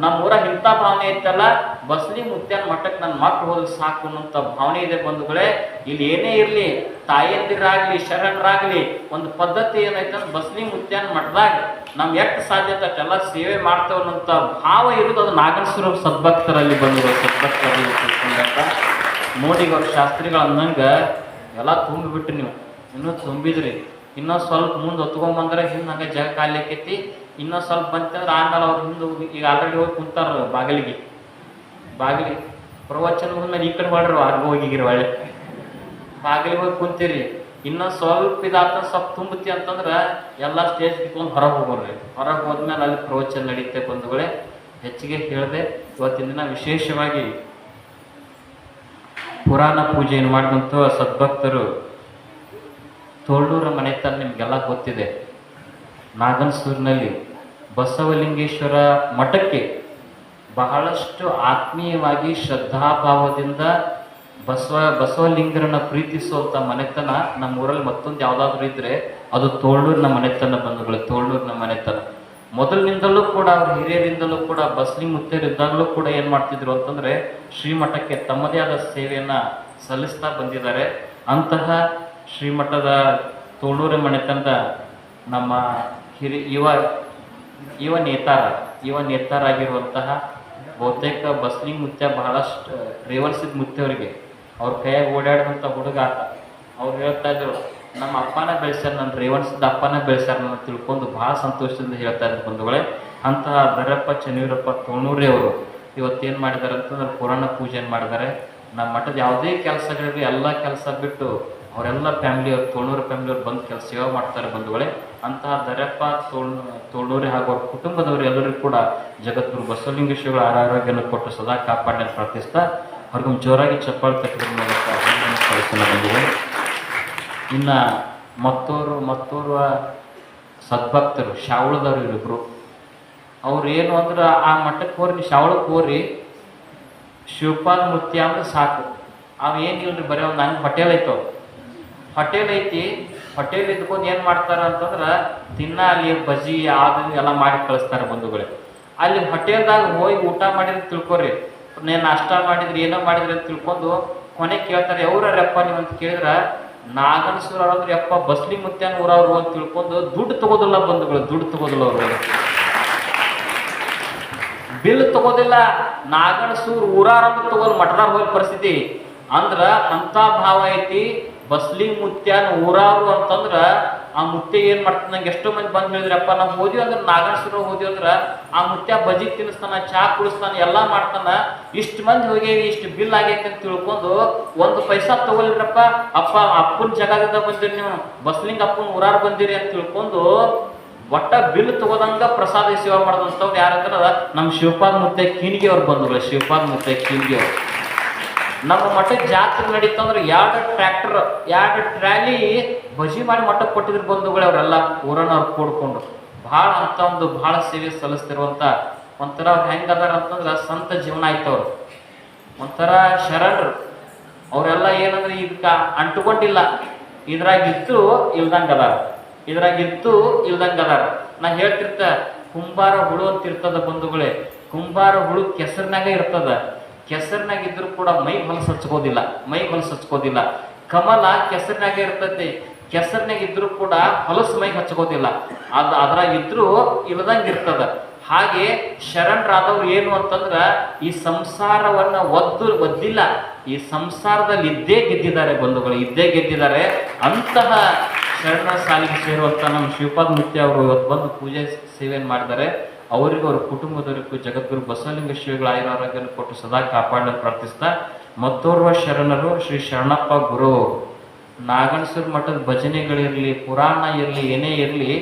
ನಮ್ಮ ಊರ ಇಂಥ ಭಾವನೆ ಐತಲ್ಲ. ಬಸ್ಲಿ ಮುತ್ಯಾನ್ ಮಠಕ್ಕೆ ನನ್ನ ಮಕ್ಳು ಹೋಗಿ ಸಾಕು ಅನ್ನೋಂಥ ಭಾವನೆ ಇದೆ ಬಂಧುಗಳೇ. ಇಲ್ಲಿ ಏನೇ ಇರಲಿ, ತಾಯಂದಿರಾಗ್ಲಿ, ಶರಣರಾಗ್ಲಿ, ಒಂದು ಪದ್ಧತಿ ಏನೈತೆ ಅಂದ್ರೆ ಬಸ್ಲಿ ಮುತ್ಯಾನ್ ಮಠದಾಗ ನಮ್ ಎಷ್ಟು ಸಾಧ್ಯತೆ ಅಷ್ಟೆಲ್ಲ ಸೇವೆ ಮಾಡ್ತೇವೆ ಅನ್ನೋಂಥ ಭಾವ ಇರೋದು ಅದು ನಾಗೇಶ್ವರ ಸದ್ಭಕ್ತರಲ್ಲಿ ಬಂದಿರೋ ಸದ್ಭಕ್ತರಲ್ಲಿ ತಿಳ್ಕೊಂಡಾಗ. ನೋಡಿ ಇವಾಗ ಶಾಸ್ತ್ರಿಗಳು ಅಂದಂಗೆ ಎಲ್ಲ ತುಂಬಿಬಿಟ್ರಿ ನೀವು. ಇನ್ನೂ ತುಂಬಿದ್ರಿ. ಇನ್ನೂ ಸ್ವಲ್ಪ ಮುಂದೆ ಹೊತ್ಕೊಂಬಂದ್ರೆ ಹಿಂದೆ ಹಂಗೆ ಜಗ ಖಾಲಿ ಆಕೈತಿ ಇನ್ನೂ ಸ್ವಲ್ಪ ಬಂತಂದ್ರೆ ಆಮೇಲೆ ಅವ್ರು ಹಿಂದೆ ಈಗ ಆಲ್ರೆಡಿ ಹೋಗಿ ಕುಂತಾರ ಬಾಗಿಲಿಗೆ. ಬಾಗಿಲಿ ಪ್ರವಚನ ಮೇಲೆ ಈ ಕಡೆ ಮಾಡ್ರಿ ಅರ್ಗ ಹೋಗಿಗಿರಿ ಒಳ್ಳೆ. ಬಾಗಿಲಿಗೆ ಹೋಗಿ ಕುಂತೀರಿ. ಇನ್ನೂ ಸ್ವಲ್ಪ ಇದಾತ ಸ್ವಲ್ಪ ತುಂಬತಿ ಅಂತಂದ್ರೆ ಎಲ್ಲ ಸ್ಟೇಜ್ ಕಿತ್ಕೊಂಡು ಹೊರಗೆ ಹೋಗೋರಿ ಹೊರಗೆ ಹೋದ್ಮೇಲೆ ಅಲ್ಲಿ ಪ್ರವಚನ ನಡೀತೆ ಬಂಧುಗಳೇ. ಹೆಚ್ಚಿಗೆ ಹೇಳಿದೆ ಇವತ್ತಿನ ದಿನ ವಿಶೇಷವಾಗಿ ಪುರಾಣ ಪೂಜೆಯನ್ನು ಮಾಡಿದಂಥ ಸದ್ಭಕ್ತರು ತೋಳೂರ ಮನೆತನ ನಿಮಗೆಲ್ಲ ಗೊತ್ತಿದೆ. ನಾಗನ್ಸೂರಿನಲ್ಲಿ ಬಸವಲಿಂಗೇಶ್ವರ ಮಠಕ್ಕೆ ಬಹಳಷ್ಟು ಆತ್ಮೀಯವಾಗಿ ಶ್ರದ್ಧಾಭಾವದಿಂದ ಬಸವ, ಬಸವಲಿಂಗರನ್ನ ಪ್ರೀತಿಸುವಂಥ ಮನೆತನ ನಮ್ಮ ಊರಲ್ಲಿ ಮತ್ತೊಂದು ಯಾವುದಾದ್ರೂ ಇದ್ರೆ ಅದು ತೋಳೂರಿನ ಮನೆತನ ಬಂಧುಗಳು ತೋಳೂರಿನ ಮನೆತನ. ಮೊದಲಿನಿಂದಲೂ ಕೂಡ ಅವ್ರ ಹಿರಿಯರಿಂದಲೂ ಕೂಡ ಬಸ್ಲಿ ಮುತ್ತೇರಿದ್ದಾಗಲೂ ಕೂಡ ಏನು ಮಾಡ್ತಿದ್ರು ಅಂತಂದ್ರೆ ಶ್ರೀಮಠಕ್ಕೆ ತಮ್ಮದೇ ಆದ ಸೇವೆಯನ್ನು ಸಲ್ಲಿಸ್ತಾ ಬಂದಿದ್ದಾರೆ. ಅಂತಹ ಶ್ರೀಮಠದ ತೋಳೂರ ಮನೆತನದ ನಮ್ಮ ಹಿರಿ, ಯುವ ಯುವ ನೇತಾರ, ಯುವ ನೇತಾರಾಗಿರುವಂತಹ ಬಹುತೇಕ ಬಸ್ಲಿ ಮುತ್ಯ ಬಹಳಷ್ಟು ರೇವರ್ಸಿದ ಮುತ್ಯವರಿಗೆ ಅವ್ರ ಕೈಯಾಗ ಓಡಾಡಿದಂಥ ಹುಡುಗ ಅವ್ರು ಹೇಳ್ತಾ ಇದ್ರು ನಮ್ಮ ಅಪ್ಪನ ಬೆಳೆಸ್ಯಾರ ನನ್ನ ರೇವಣ್ಸಿದ ಅಪ್ಪನ ಬೆಳೆಸ್ಯಾರ ನನ್ನ ತಿಳ್ಕೊಂಡು ಭಾಳ ಸಂತೋಷದಿಂದ ಹೇಳ್ತಾ ಇದ್ದಾರೆ ಬಂಧುಗಳೇ. ಅಂತಹ ದರಪ್ಪ, ಚನ್ನವೀರಪ್ಪ, ತೋಣೂರಿ ಅವರು ಇವತ್ತೇನು ಮಾಡಿದ್ದಾರೆ ಅಂತಂದ್ರೆ ಪುರಾಣ ಪೂಜೆಯನ್ನು ಮಾಡಿದ್ದಾರೆ. ನಮ್ಮ ಮಠದ ಯಾವುದೇ ಕೆಲಸಗಳಿರಲಿ ಎಲ್ಲ ಕೆಲಸ ಬಿಟ್ಟು ಅವರೆಲ್ಲ ಫ್ಯಾಮಿಲಿ ಅವರು ತೋಳೂರು ಫ್ಯಾಮಿಲಿಯವ್ರು ಬಂದು ಕೆಲಸ ಸೇವೆ ಮಾಡ್ತಾರೆ ಬಂಧುಗಳೇ. ಅಂತಹ ದರಪ್ಪ ತೋಳ್ ತೋಳೂರಿ ಹಾಗೂ ಅವ್ರ ಕುಟುಂಬದವರು ಎಲ್ಲರಿಗೂ ಕೂಡ ಜಗದ್ಗುರು ಬಸವಲಿಂಗೇಶ್ವರ ಆರೋಗ್ಯವನ್ನು ಕೊಟ್ಟು ಸದಾ ಕಾಪಾಡಲು ಪ್ರಾರ್ಥಿಸ್ತಾ, ಅವ್ರಿಗೊಂದು ಜೋರಾಗಿ ಚಪ್ಪಾಳೆ ತಕ್ಕ ಬಂಧುಗಳೇ. ಇನ್ನು ಮತ್ತೋರು, ಮತ್ತೋರ್ವ ಸದ್ಭಕ್ತರು, ಶಾವಳದವ್ರು ಇವರಿಬ್ರು ಅವ್ರು ಏನು ಅಂದ್ರೆ ಆ ಮಠಕ್ಕೆ ಹೋರಿ ಶಾವಳಕ್ಕೆ ಹೋರಿ, ಶಿವಪಾದ ನೃತ್ಯ ಅಂದ್ರೆ ಸಾಕು. ಅವ್ ಏನಿಲ್ರಿ ಬರೀ ಒಂದು ಹಂಗೆ ಹೋಟೆಲ್ ಐತವ ಹೋಟೆಲ್ ಐತಿ, ಹೋಟೆಲ್ ಇದ್ಕೊಂಡು ಏನು ಮಾಡ್ತಾರ ಅಂತಂದ್ರೆ ತಿನ್ನ ಅಲ್ಲಿ ಬಜಿ, ಅದು ಎಲ್ಲ ಮಾಡಿ ಕಳಿಸ್ತಾರೆ ಬಂಧುಗಳೇ. ಅಲ್ಲಿ ಹೋಟೆಲ್ದಾಗ ಹೋಗಿ ಊಟ ಮಾಡಿದ್ರೆ ತಿಳ್ಕೊರಿ. ನೇ ನಾಷ್ಟ ಮಾಡಿದ್ರಿ, ಏನೋ ಮಾಡಿದ್ರಿ ಅಂತ ತಿಳ್ಕೊಂಡು ಕೊನೆ ಕೇಳ್ತಾರೆ ಎವ್ರಪ್ಪ ನೀವು ಅಂತ ಕೇಳಿದ್ರ ನಾಗನಸೂರ ಅಂದ್ರೆ ಯಪ್ಪ ಬಸ್ಲಿ ಮುತ್ಯಾನ ಊರವ್ರು ಅಂತ ತಿಳ್ಕೊಂಡು ದುಡ್ಡು ತಗೋದಿಲ್ಲ ಬಂಧುಗಳು, ದುಡ್ಡು ತಗೋದಿಲ್ಲ ಅವರು. ಬಿಲ್ ತಗೋದಿಲ್ಲ ನಾಗನಸೂರ್ ಊರಾರಂತ ತಗೋದು ಮಠದಾಗ ಹೋಗಿ ಪರಿಸ್ಥಿತಿ. ಅಂದ್ರ ಅಂತ ಭಾವ ಐತಿ, ಬಸ್ಲಿ ಮುತ್ಯಾನ ಊರಾರು ಅಂತಂದ್ರ ಆ ಮುತ್ಯ ಏನ್ ಮಾಡ್ತಾನೆ ನಂಗೆ ಎಷ್ಟೋ ಮಂದಿ ಬಂದ್ ಹೇಳಿದ್ರಪ್ಪ ನಾವು ಹೋದ್ವಿ ಅಂದ್ರೆ ನಾಗಾಸುರ ಓದಿವ್ ಅಂದ್ರ ಆ ಮುತ್ಯ ಬಜಿ ತಿನ್ನಿಸ್ತಾನ, ಚಾ ಕುಡಿಸ್ತಾನ, ಎಲ್ಲಾ ಮಾಡ್ತಾನ. ಇಷ್ಟು ಮಂದಿ ಹೋಗೇವಿ ಇಷ್ಟು ಬಿಲ್ ಆಗೈತೆ ಅಂತ ತಿಳ್ಕೊಂಡು ಒಂದು ಪೈಸಾ ತಗೊಳ್ರಪ್ಪ ಅಪ್ಪ, ಅಪ್ಪನ ಜಗದಿಂದ ಬಂದಿರಿ ನೀವು. ಬಸ್ಲಿಂಗ್ ಅಪ್ಪನ ಊರಾರು ಬಂದಿರಿ ಅಂತ ತಿಳ್ಕೊಂಡು ಒಟ್ಟ ಬಿಲ್ ತಗೋದಂಗ ಪ್ರಸಾದ ಸೇವೆ ಮಾಡಿದಂಥವ್ರು ಯಾರಂದ್ರ ನಮ್ಮ ಶಿವಪಾದ ಮುತ್ತೆ ಕೀನ್ಗಿ ಅವ್ರು ಬಂದ್ರು ಶಿವಪಾದ ಮುತ್ತೆ ಕೀನ್ಗಿ ಅವ್ರು. ನಮ್ಮ ಮಠಕ್ಕೆ ಜಾತ್ರೆ ನಡೀತಂದ್ರೆ ಎರಡು ಟ್ರ್ಯಾಕ್ಟರ್ ಎರಡು ಟ್ರ್ಯಾಲಿ ಬಜಿ ಮಾಡಿ ಮಠಕ್ಕೆ ಕೊಟ್ಟಿದ್ರು ಬಂಧುಗಳು ಅವರೆಲ್ಲ ಊರನ್ನವ್ರು ಕೂಡ್ಕೊಂಡು. ಭಾಳ ಅಂತ ಒಂದು ಭಾಳ ಸೇವೆ ಸಲ್ಲಿಸ್ತಿರುವಂಥ ಒಂಥರ ಅವ್ರು ಹೆಂಗದಾರ ಅಂತಂದ್ರೆ ಸಂತ ಜೀವನ ಆಯ್ತು ಅವ್ರು ಒಂಥರ ಶರಣರು. ಅವರೆಲ್ಲ ಏನಂದ್ರೆ ಇದಕ್ಕೆ ಅಂಟುಕೊಂಡಿಲ್ಲ ಇದ್ರಾಗಿತ್ತು ಇಲ್ದಂಗೆ ಅದಾರ. ಇದ್ರಾಗಿತ್ತು ಇಲ್ದಂಗೆ ಅದಾರ. ನಾ ಹೇಳ್ತಿರ್ತ, ಕುಂಬಾರ ಹುಳು ಅಂತ ಇರ್ತದ ಬಂಧುಗಳೇ. ಕುಂಬಾರ ಹುಳು ಕೆಸರಿನಾಗ ಇರ್ತದ. ಕೆಸರಿನಾಗ ಇದ್ರೂ ಕೂಡ ಮೈ ಹೊಲಸು ಹಚ್ಕೋದಿಲ್ಲ, ಮೈ ಹೊಲಸು ಹಚ್ಕೋದಿಲ್ಲ. ಕಮಲ ಕೆಸರಿನಾಗ ಇರ್ತೈತಿ, ಕೆಸರಿನಾಗ ಇದ್ರೂ ಕೂಡ ಹೊಲಸು ಮೈ ಹಚ್ಕೋದಿಲ್ಲ. ಅದ್ ಅದ್ರಾಗ ಇದ್ರೂ ಇಲ್ಲದಂಗೆ ಇರ್ತದ. ಹಾಗೆ ಶರಣರಾದವ್ರು ಏನು ಅಂತಂದ್ರ, ಈ ಸಂಸಾರವನ್ನ ಒದ್ದು, ಒದ್ದಿಲ್ಲ. ಈ ಸಂಸಾರದಲ್ಲಿ ಇದ್ದೇ ಗೆದ್ದಿದ್ದಾರೆ ಬಂಧುಗಳು, ಇದ್ದೇ ಗೆದ್ದಿದ್ದಾರೆ. ಅಂತಹ ಶರಣರ ಸಾಲಿಗೆ ಸೇರುವಂತ ನಮ್ಮ ಶಿವಪಾದ ಮುತ್ಯ ಅವರು ಇವತ್ತು ಬಂದು ಪೂಜೆ ಸೇವೆಯನ್ನು ಮಾಡಿದ್ದಾರೆ. ಅವರಿಗೂ, ಅವರ ಕುಟುಂಬದವರಿಗೂ, ಜಗದ್ಗುರು ಬಸವಲಿಂಗ ಶ್ರೀಗಳ ಆಯುರಾರೋಗ್ಯವನ್ನು ಕೊಟ್ಟು ಸದಾ ಕಾಪಾಡಲು ಪ್ರಾರ್ಥಿಸ್ತಾ, ಮತ್ತೋರ್ವ ಶರಣರು ಶ್ರೀ ಶರಣಪ್ಪ ಗುರು. ನಾಗಣಸೂರ್ ಮಠದ ಭಜನೆಗಳಿರಲಿ, ಪುರಾಣ ಇರಲಿ, ಏನೇ ಇರಲಿ,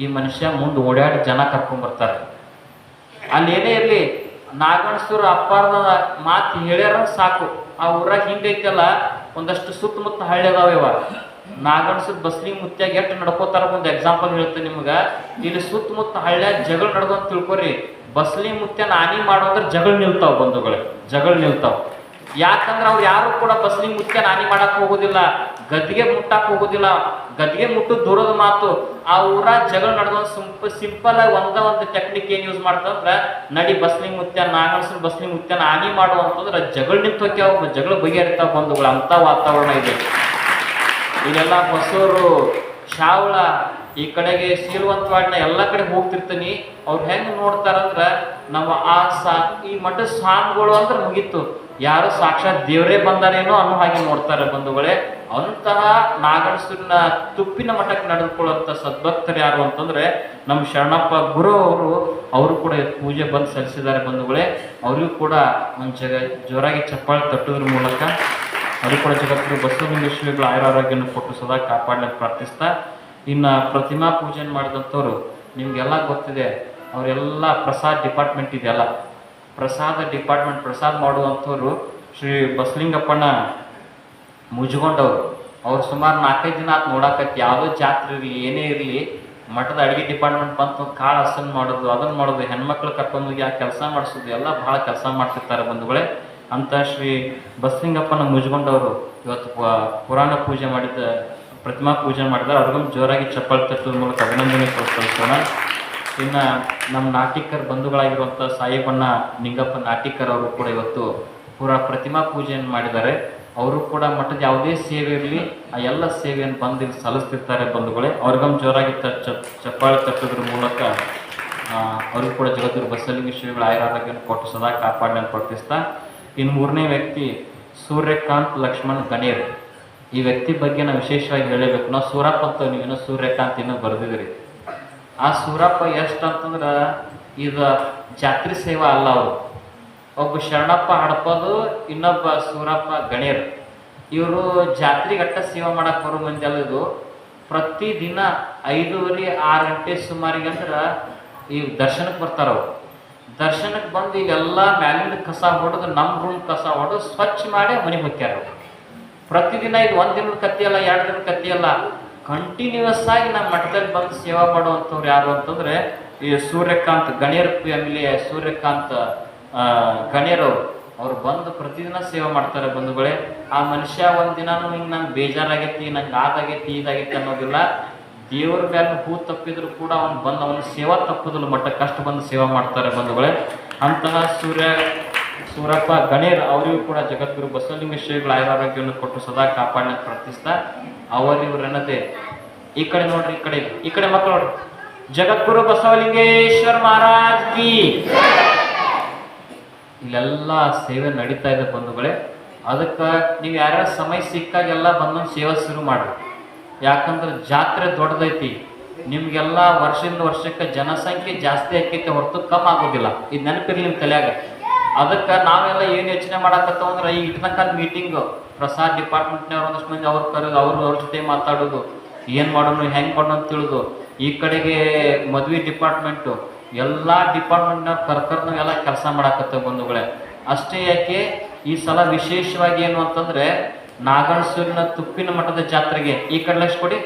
ಈ ಮನುಷ್ಯ ಮುಂದೆ ಓಡಾಡಿ ಜನ ಕರ್ಕೊಂಡ್ಬರ್ತಾರೆ ಅಲ್ಲಿ ಏನೇ ಇರಲಿ ನಾಗಣಸೂರ್ ಅಪ್ಪಾರದ ಮಾತು ಹೇಳ್ಯಾರ ಸಾಕು. ಆ ಊರಾಗ ಹಿಂಗೈತಲ್ಲ, ಒಂದಷ್ಟು ಸುತ್ತಮುತ್ತ ಹಳ್ಳಿ ಅದಾವ ಇವ ನಾಗಣಸೂರ್ ಬಸ್ಲಿ ಮುತ್ಯಾಗ ಎಷ್ಟು ನಡ್ಕೋತಾರ ಒಂದು ಎಕ್ಸಾಂಪಲ್ ಹೇಳ್ತೇನೆ ನಿಮ್ಗೆ. ಇಲ್ಲಿ ಸುತ್ತಮುತ್ತ ಹಳ್ಳ್ಯಾಗ ಜಗಳ ನಡ್ದು ಅಂತ ತಿಳ್ಕೊರಿ. ಬಸ್ಲಿ ಮುತ್ಯ ನಾನಿ ಮಾಡೋದ್ರ ಜಗಳ ನಿಲ್ತಾವ ಬಂಧುಗಳು, ಜಗಳ ನಿಲ್ತಾವ. ಯಾಕಂದ್ರೆ ಅವ್ರು ಯಾರು ಕೂಡ ಬಸ್ಲಿ ಮುತ್ಯ ನಾನಿ ಮಾಡಕ್ ಹೋಗೋದಿಲ್ಲ, ಗದ್ಗೆ ಮುಟ್ಟಕ್ ಹೋಗೋದಿಲ್ಲ. ಗದ್ಗೆ ಮುಟ್ಟು ದೂರದ ಮಾತು. ಆ ಊರ ಜಗಳ ನಡೆದ ಸಿಂಪ, ಸಿಂಪಲ್ ಆಗಿ ಒಂದ ಒಂದು ಟೆಕ್ನಿಕ್ ಏನ್ ಯೂಸ್ ಮಾಡ್ತಂದ್ರ, ನಡಿ ಬಸ್ಲಿ ಮುತ್ಯ ನಾಗಣಸರು ಬಸ್ಲಿ ಮುತ್ಯ ನಾನಿ ಮಾಡು ಅಂತಂದ್ರೆ ಜಗಳ ನಿಂತು ಹೋಗ್ಯಾವ, ಜಗಳ ಬಗೆಹರಿತಾವ ಬಂಧುಗಳು. ಅಂತ ವಾತಾವರಣ ಇದೆ. ಇಲ್ಲೆಲ್ಲ ಹೊಸೂರು ಶಾವಳ ಈ ಕಡೆಗೆ ಶೀಲವಂತವಾಡ್ನ ಎಲ್ಲ ಕಡೆ ಹೋಗ್ತಿರ್ತೀನಿ. ಅವ್ರು ಹೆಂಗೆ ನೋಡ್ತಾರಂದ್ರ ನಮ್ಮ ಆ ಸಾ, ಈ ಮಠದ ಸ್ವಾಮಿಗಳು ಅಂದ್ರೆ ಮುಗೀತು. ಯಾರು ಸಾಕ್ಷಾತ್ ದೇವರೇ ಬಂದಾರೇನೋ ಅನ್ನೋ ಹಾಗೆ ನೋಡ್ತಾರೆ ಬಂಧುಗಳೇ. ಅಂತಹ ನಾಗರಸೂರಿನ ತುಪ್ಪಿನ ಮಠಕ್ಕೆ ನಡೆದುಕೊಳ್ಳುವಂಥ ಸದ್ಭಕ್ತರು ಯಾರು ಅಂತಂದ್ರೆ ನಮ್ಮ ಶರಣಪ್ಪ ಗುರು ಅವರು ಅವರು ಕೂಡ ಪೂಜೆ ಬಂದು ಸಲ್ಲಿಸಿದ್ದಾರೆ ಬಂಧುಗಳೇ. ಅವರಿಗೂ ಕೂಡ ಜಗ ಜೋರಾಗಿ ಚಪ್ಪಾಳೆ ತಟ್ಟೋದ್ರ ಮೂಲಕ ಅದು ಕೂಡ ಬಸವಲಿಂಗ ಶ್ರೀಗಳ ಆಯುರಾರೋಗ್ಯನ ಕೊಟ್ಟು ಸದಾ ಕಾಪಾಡಲಿಕ್ಕೆ ಪ್ರಾರ್ಥಿಸ್ತಾ, ಇನ್ನು ಪ್ರತಿಮಾ ಪೂಜೆ ಮಾಡಿದಂಥವ್ರು, ನಿಮಗೆಲ್ಲ ಗೊತ್ತಿದೆ, ಅವರೆಲ್ಲ ಪ್ರಸಾದ್ ಡಿಪಾರ್ಟ್ಮೆಂಟ್ ಇದೆಯಲ್ಲ, ಪ್ರಸಾದ ಡಿಪಾರ್ಟ್ಮೆಂಟ್, ಪ್ರಸಾದ್ ಮಾಡುವಂಥವ್ರು ಶ್ರೀ ಬಸಲಿಂಗಪ್ಪನ ಮುಜುಗೊಂಡವರು. ಅವ್ರು ಸುಮಾರು ನಾಲ್ಕೈದು ದಿನ ಆತು ನೋಡಾಕತ್ತಿ, ಯಾವುದೋ ಜಾತ್ರೆ ಇರಲಿ, ಏನೇ ಇರಲಿ, ಮಠದ ಅಡುಗೆ ಡಿಪಾರ್ಟ್ಮೆಂಟ್ ಬಂತು, ಕಾಳು ಹಸನ್ ಮಾಡೋದು ಅದನ್ನ ಮಾಡೋದು, ಹೆಣ್ಮಕ್ಳು ಕರ್ಕೊಂಡೋಗಿ ಆ ಕೆಲಸ ಮಾಡಿಸೋದು, ಎಲ್ಲ ಭಾಳ ಕೆಲಸ ಮಾಡ್ತಿರ್ತಾರೆ ಬಂಧುಗಳೇ. ಅಂತ ಶ್ರೀ ಬಸ್ಸಿಂಗಪ್ಪನ ಮುಜ್ಕೊಂಡವರು ಇವತ್ತು ಪುರಾಣ ಪೂಜೆ ಮಾಡಿದ ಪ್ರತಿಮಾ ಪೂಜೆ ಮಾಡಿದ್ದಾರೆ. ಅವ್ರಿಗೂ ಜೋರಾಗಿ ಚಪ್ಪಲ್ ತಟ್ಟುವ ಮೂಲಕ ಅಭಿನಂದನೆ ಕೊಡ್ತೋಣ ಇನ್ನು ನಮ್ಮ ನಾಟಿಕರ್ ಬಂಧುಗಳಾಗಿರುವಂಥ ಸಾಯಿಬಣ್ಣ ನಿಂಗಪ್ಪ ನಾಟಿಕರ್ ಅವರು ಕೂಡ ಇವತ್ತು ಪೂರಾ ಪ್ರತಿಮಾ ಪೂಜೆಯನ್ನು ಮಾಡಿದ್ದಾರೆ. ಅವರು ಕೂಡ ಮಠದ ಯಾವುದೇ ಸೇವೆ ಇರಲಿ, ಆ ಎಲ್ಲ ಸೇವೆಯನ್ನು ಬಂದು ಸಲ್ಲಿಸ್ತಿರ್ತಾರೆ ಬಂಧುಗಳೇ. ಅವ್ರಿಗಮ್ ಜೋರಾಗಿ ತ ಚಪ್ಪಾಳೆ ತಟ್ಟೋದ್ರ ಮೂಲಕ ಅವರು ಕೂಡ ಜಗದ್ಗುರು ಬಸವಲಿಂಗ ಶ್ರೀಗಳ ಆಯುರಾರೋಗ್ಯವನ್ನು ಕೊಟ್ಟು ಸದಾ ಕಾಪಾಡಲು ಪ್ರಾರ್ಥಿಸ್ತಾ ಇನ್ನು ಮೂರನೇ ವ್ಯಕ್ತಿ ಸೂರ್ಯಕಾಂತ್ ಲಕ್ಷ್ಮಣ್ ಗಣೇರ್. ಈ ವ್ಯಕ್ತಿ ಬಗ್ಗೆ ನಾವು ವಿಶೇಷವಾಗಿ ಹೇಳಬೇಕು. ನಾವು ಸೂರಪ್ಪ ಅಂತ ಏನೋ ಸೂರ್ಯಕಾಂತ್ ಇನ್ನೂ ಬರೆದಿದ್ರಿ ಆ ಸೂರಪ್ಪ ಎಷ್ಟು ಅಂತಂದ್ರೆ ಇದು ಜಾತ್ರೆ ಸೇವಾ ಅಲ್ಲ ಅವರು. ಒಬ್ಬ ಶರಣಪ್ಪ ಹಡಪದು ಇನ್ನೊಬ್ಬ ಸೂರಪ್ಪ ಗಣೇರ್. ಇವರು ಜಾತ್ರೆಗಟ್ಟ ಸೇವಾ ಮಾಡಕ್ಕೆ ಬರೋ ಮಂದಿ ಇದು. ಪ್ರತಿದಿನ ಐದೂವರೆ ಆರು ಗಂಟೆ ಸುಮಾರಿಗೆ ಅಂದ್ರೆ ಈ ದರ್ಶನಕ್ಕೆ ಬರ್ತಾರ ಅವ್ರು ದರ್ಶನಕ್ಕೆ ಬಂದು ಈಗೆಲ್ಲ ಮ್ಯಾಲಿಂದ ಕಸ ಹೊಡೆದು ನಮ್ಮ ರೂಮ್ ಕಸ ಹೊಡೆದು ಸ್ವಚ್ಛ ಮಾಡಿ ಮನೆ ಹೋಗ್ಯಾರ ಪ್ರತಿದಿನ ಇದು ಒಂದು ದಿನದ ಕತ್ತಿಯಲ್ಲ ಎರಡು ದಿನದ ಕತ್ತಿಯಲ್ಲ ಕಂಟಿನ್ಯೂಸ್ ಆಗಿ ನಮ್ಮ ಮಠದಲ್ಲಿ ಬಂದು ಸೇವಾ ಮಾಡುವಂಥವ್ರು ಯಾರು ಅಂತಂದ್ರೆ ಈ ಸೂರ್ಯಕಾಂತ್ ಗಣ್ಯರ ಫ್ಯಾಮಿಲಿಯ ಸೂರ್ಯಕಾಂತ್ ಗಣ್ಯರವರು ಅವ್ರು. ಬಂದು ಪ್ರತಿದಿನ ಸೇವೆ ಮಾಡ್ತಾರೆ ಬಂಧುಗಳೇ. ಆ ಮನುಷ್ಯ ಒಂದಿನಾನು ಹಿಂಗೆ ನಂಗೆ ಬೇಜಾರಾಗೈತಿ, ನಂಗೆ ಅದಾಗೈತಿ ಇದಾಗೈತಿ ಅನ್ನೋದಿಲ್ಲ. ದೇವ್ರ ಮೇಲೆ ಹೂ ತಪ್ಪಿದ್ರು ಕೂಡ ಅವನು ಬಂದು ಅವನ ಸೇವಾ ತಪ್ಪುದಿಲ್ಲ ಮಟ್ಟ ಕಷ್ಟ ಬಂದು ಸೇವಾ ಮಾಡ್ತಾರೆ ಬಂಧುಗಳೇ. ಅಂತಹ ಸೂರ್ಯ, ಸೂರಪ್ಪ, ಗಣೇರ್ ಅವರಿಗೂ ಕೂಡ ಜಗದ್ಗುರು ಬಸವಲಿಂಗ ಶ್ರೀಗಳ ಆಯುರಾರೋಗ್ಯವನ್ನು ಕೊಟ್ಟು ಸದಾ ಕಾಪಾಡಲಿಕ್ಕೆ ಪ್ರಾರ್ಥಿಸ್ತಾ ಅವರಿವರೆನ್ನದೇ ಈ ಕಡೆ ನೋಡ್ರಿ, ಈ ಕಡೆ ಈ ಕಡೆ ಮಕ್ಕಳು ನೋಡ್ರಿ. ಜಗದ್ಗುರು ಬಸವಲಿಂಗೇಶ್ವರ ಮಹಾರಾಜ್ ಕಿ. ಇಲ್ಲೆಲ್ಲ ಸೇವೆ ನಡೀತಾ ಇದೆ ಬಂಧುಗಳೇ. ಅದಕ್ಕೆ ನೀವು ಯಾರ್ಯಾರ ಸಮಯ ಸಿಕ್ಕಾಗೆಲ್ಲ ಬಂದು ಸೇವೆ ಶುರು ಮಾಡ್ರಿ. ಯಾಕಂದ್ರೆ ಜಾತ್ರೆ ದೊಡ್ಡದೈತಿ. ನಿಮ್ಗೆಲ್ಲ ವರ್ಷದಿಂದ ವರ್ಷಕ್ಕೆ ಜನಸಂಖ್ಯೆ ಜಾಸ್ತಿ ಆಕೈತೆ ಹೊರತು ಕಮ್ಮಿ ಆಗೋದಿಲ್ಲ. ಇದು ನೆನಪಿರ್ಲಿ ನಿಮ್ಮ ತಲೆಯಾಗ. ಅದಕ್ಕೆ ನಾವೆಲ್ಲ ಏನು ಯೋಚನೆ ಮಾಡಕತ್ತವ ಅಂದ್ರೆ ಈ ಇಟ್ತಕ್ಕಂಥ ಮೀಟಿಂಗು ಪ್ರಸಾದ್ ಡಿಪಾರ್ಟ್ಮೆಂಟ್ನವ್ರು ಒಂದಷ್ಟು ಮಂದಿ ಅವ್ರು ಕರೆದು ಅವ್ರು ಅವ್ರ ಜೊತೆ ಮಾತಾಡೋದು. ಏನು ಮಾಡೋಣ ಹೆಂಗೆ ಮಾಡೋಣ ತಿಳಿದು. ಈ ಕಡೆಗೆ ಮದುವೆ ಡಿಪಾರ್ಟ್ಮೆಂಟು ಎಲ್ಲ ಡಿಪಾರ್ಟ್ಮೆಂಟ್ನವ್ರು ಕರ್ಕರ್ ಎಲ್ಲ ಕೆಲಸ ಮಾಡಾಕತ್ತೇವೆ ಬಂಧುಗಳೇ. ಅಷ್ಟೇ ಯಾಕೆ ಈ ಸಲ ವಿಶೇಷವಾಗಿ ಏನು ಅಂತಂದ್ರೆ ನಾಗಣಸೂರಿನ ತುಪ್ಪಿನ ಮಠದ ಜಾತ್ರೆಗೆ ಈ ಕಡೆ ಲಕ್ಷ ಕೊಡಿ.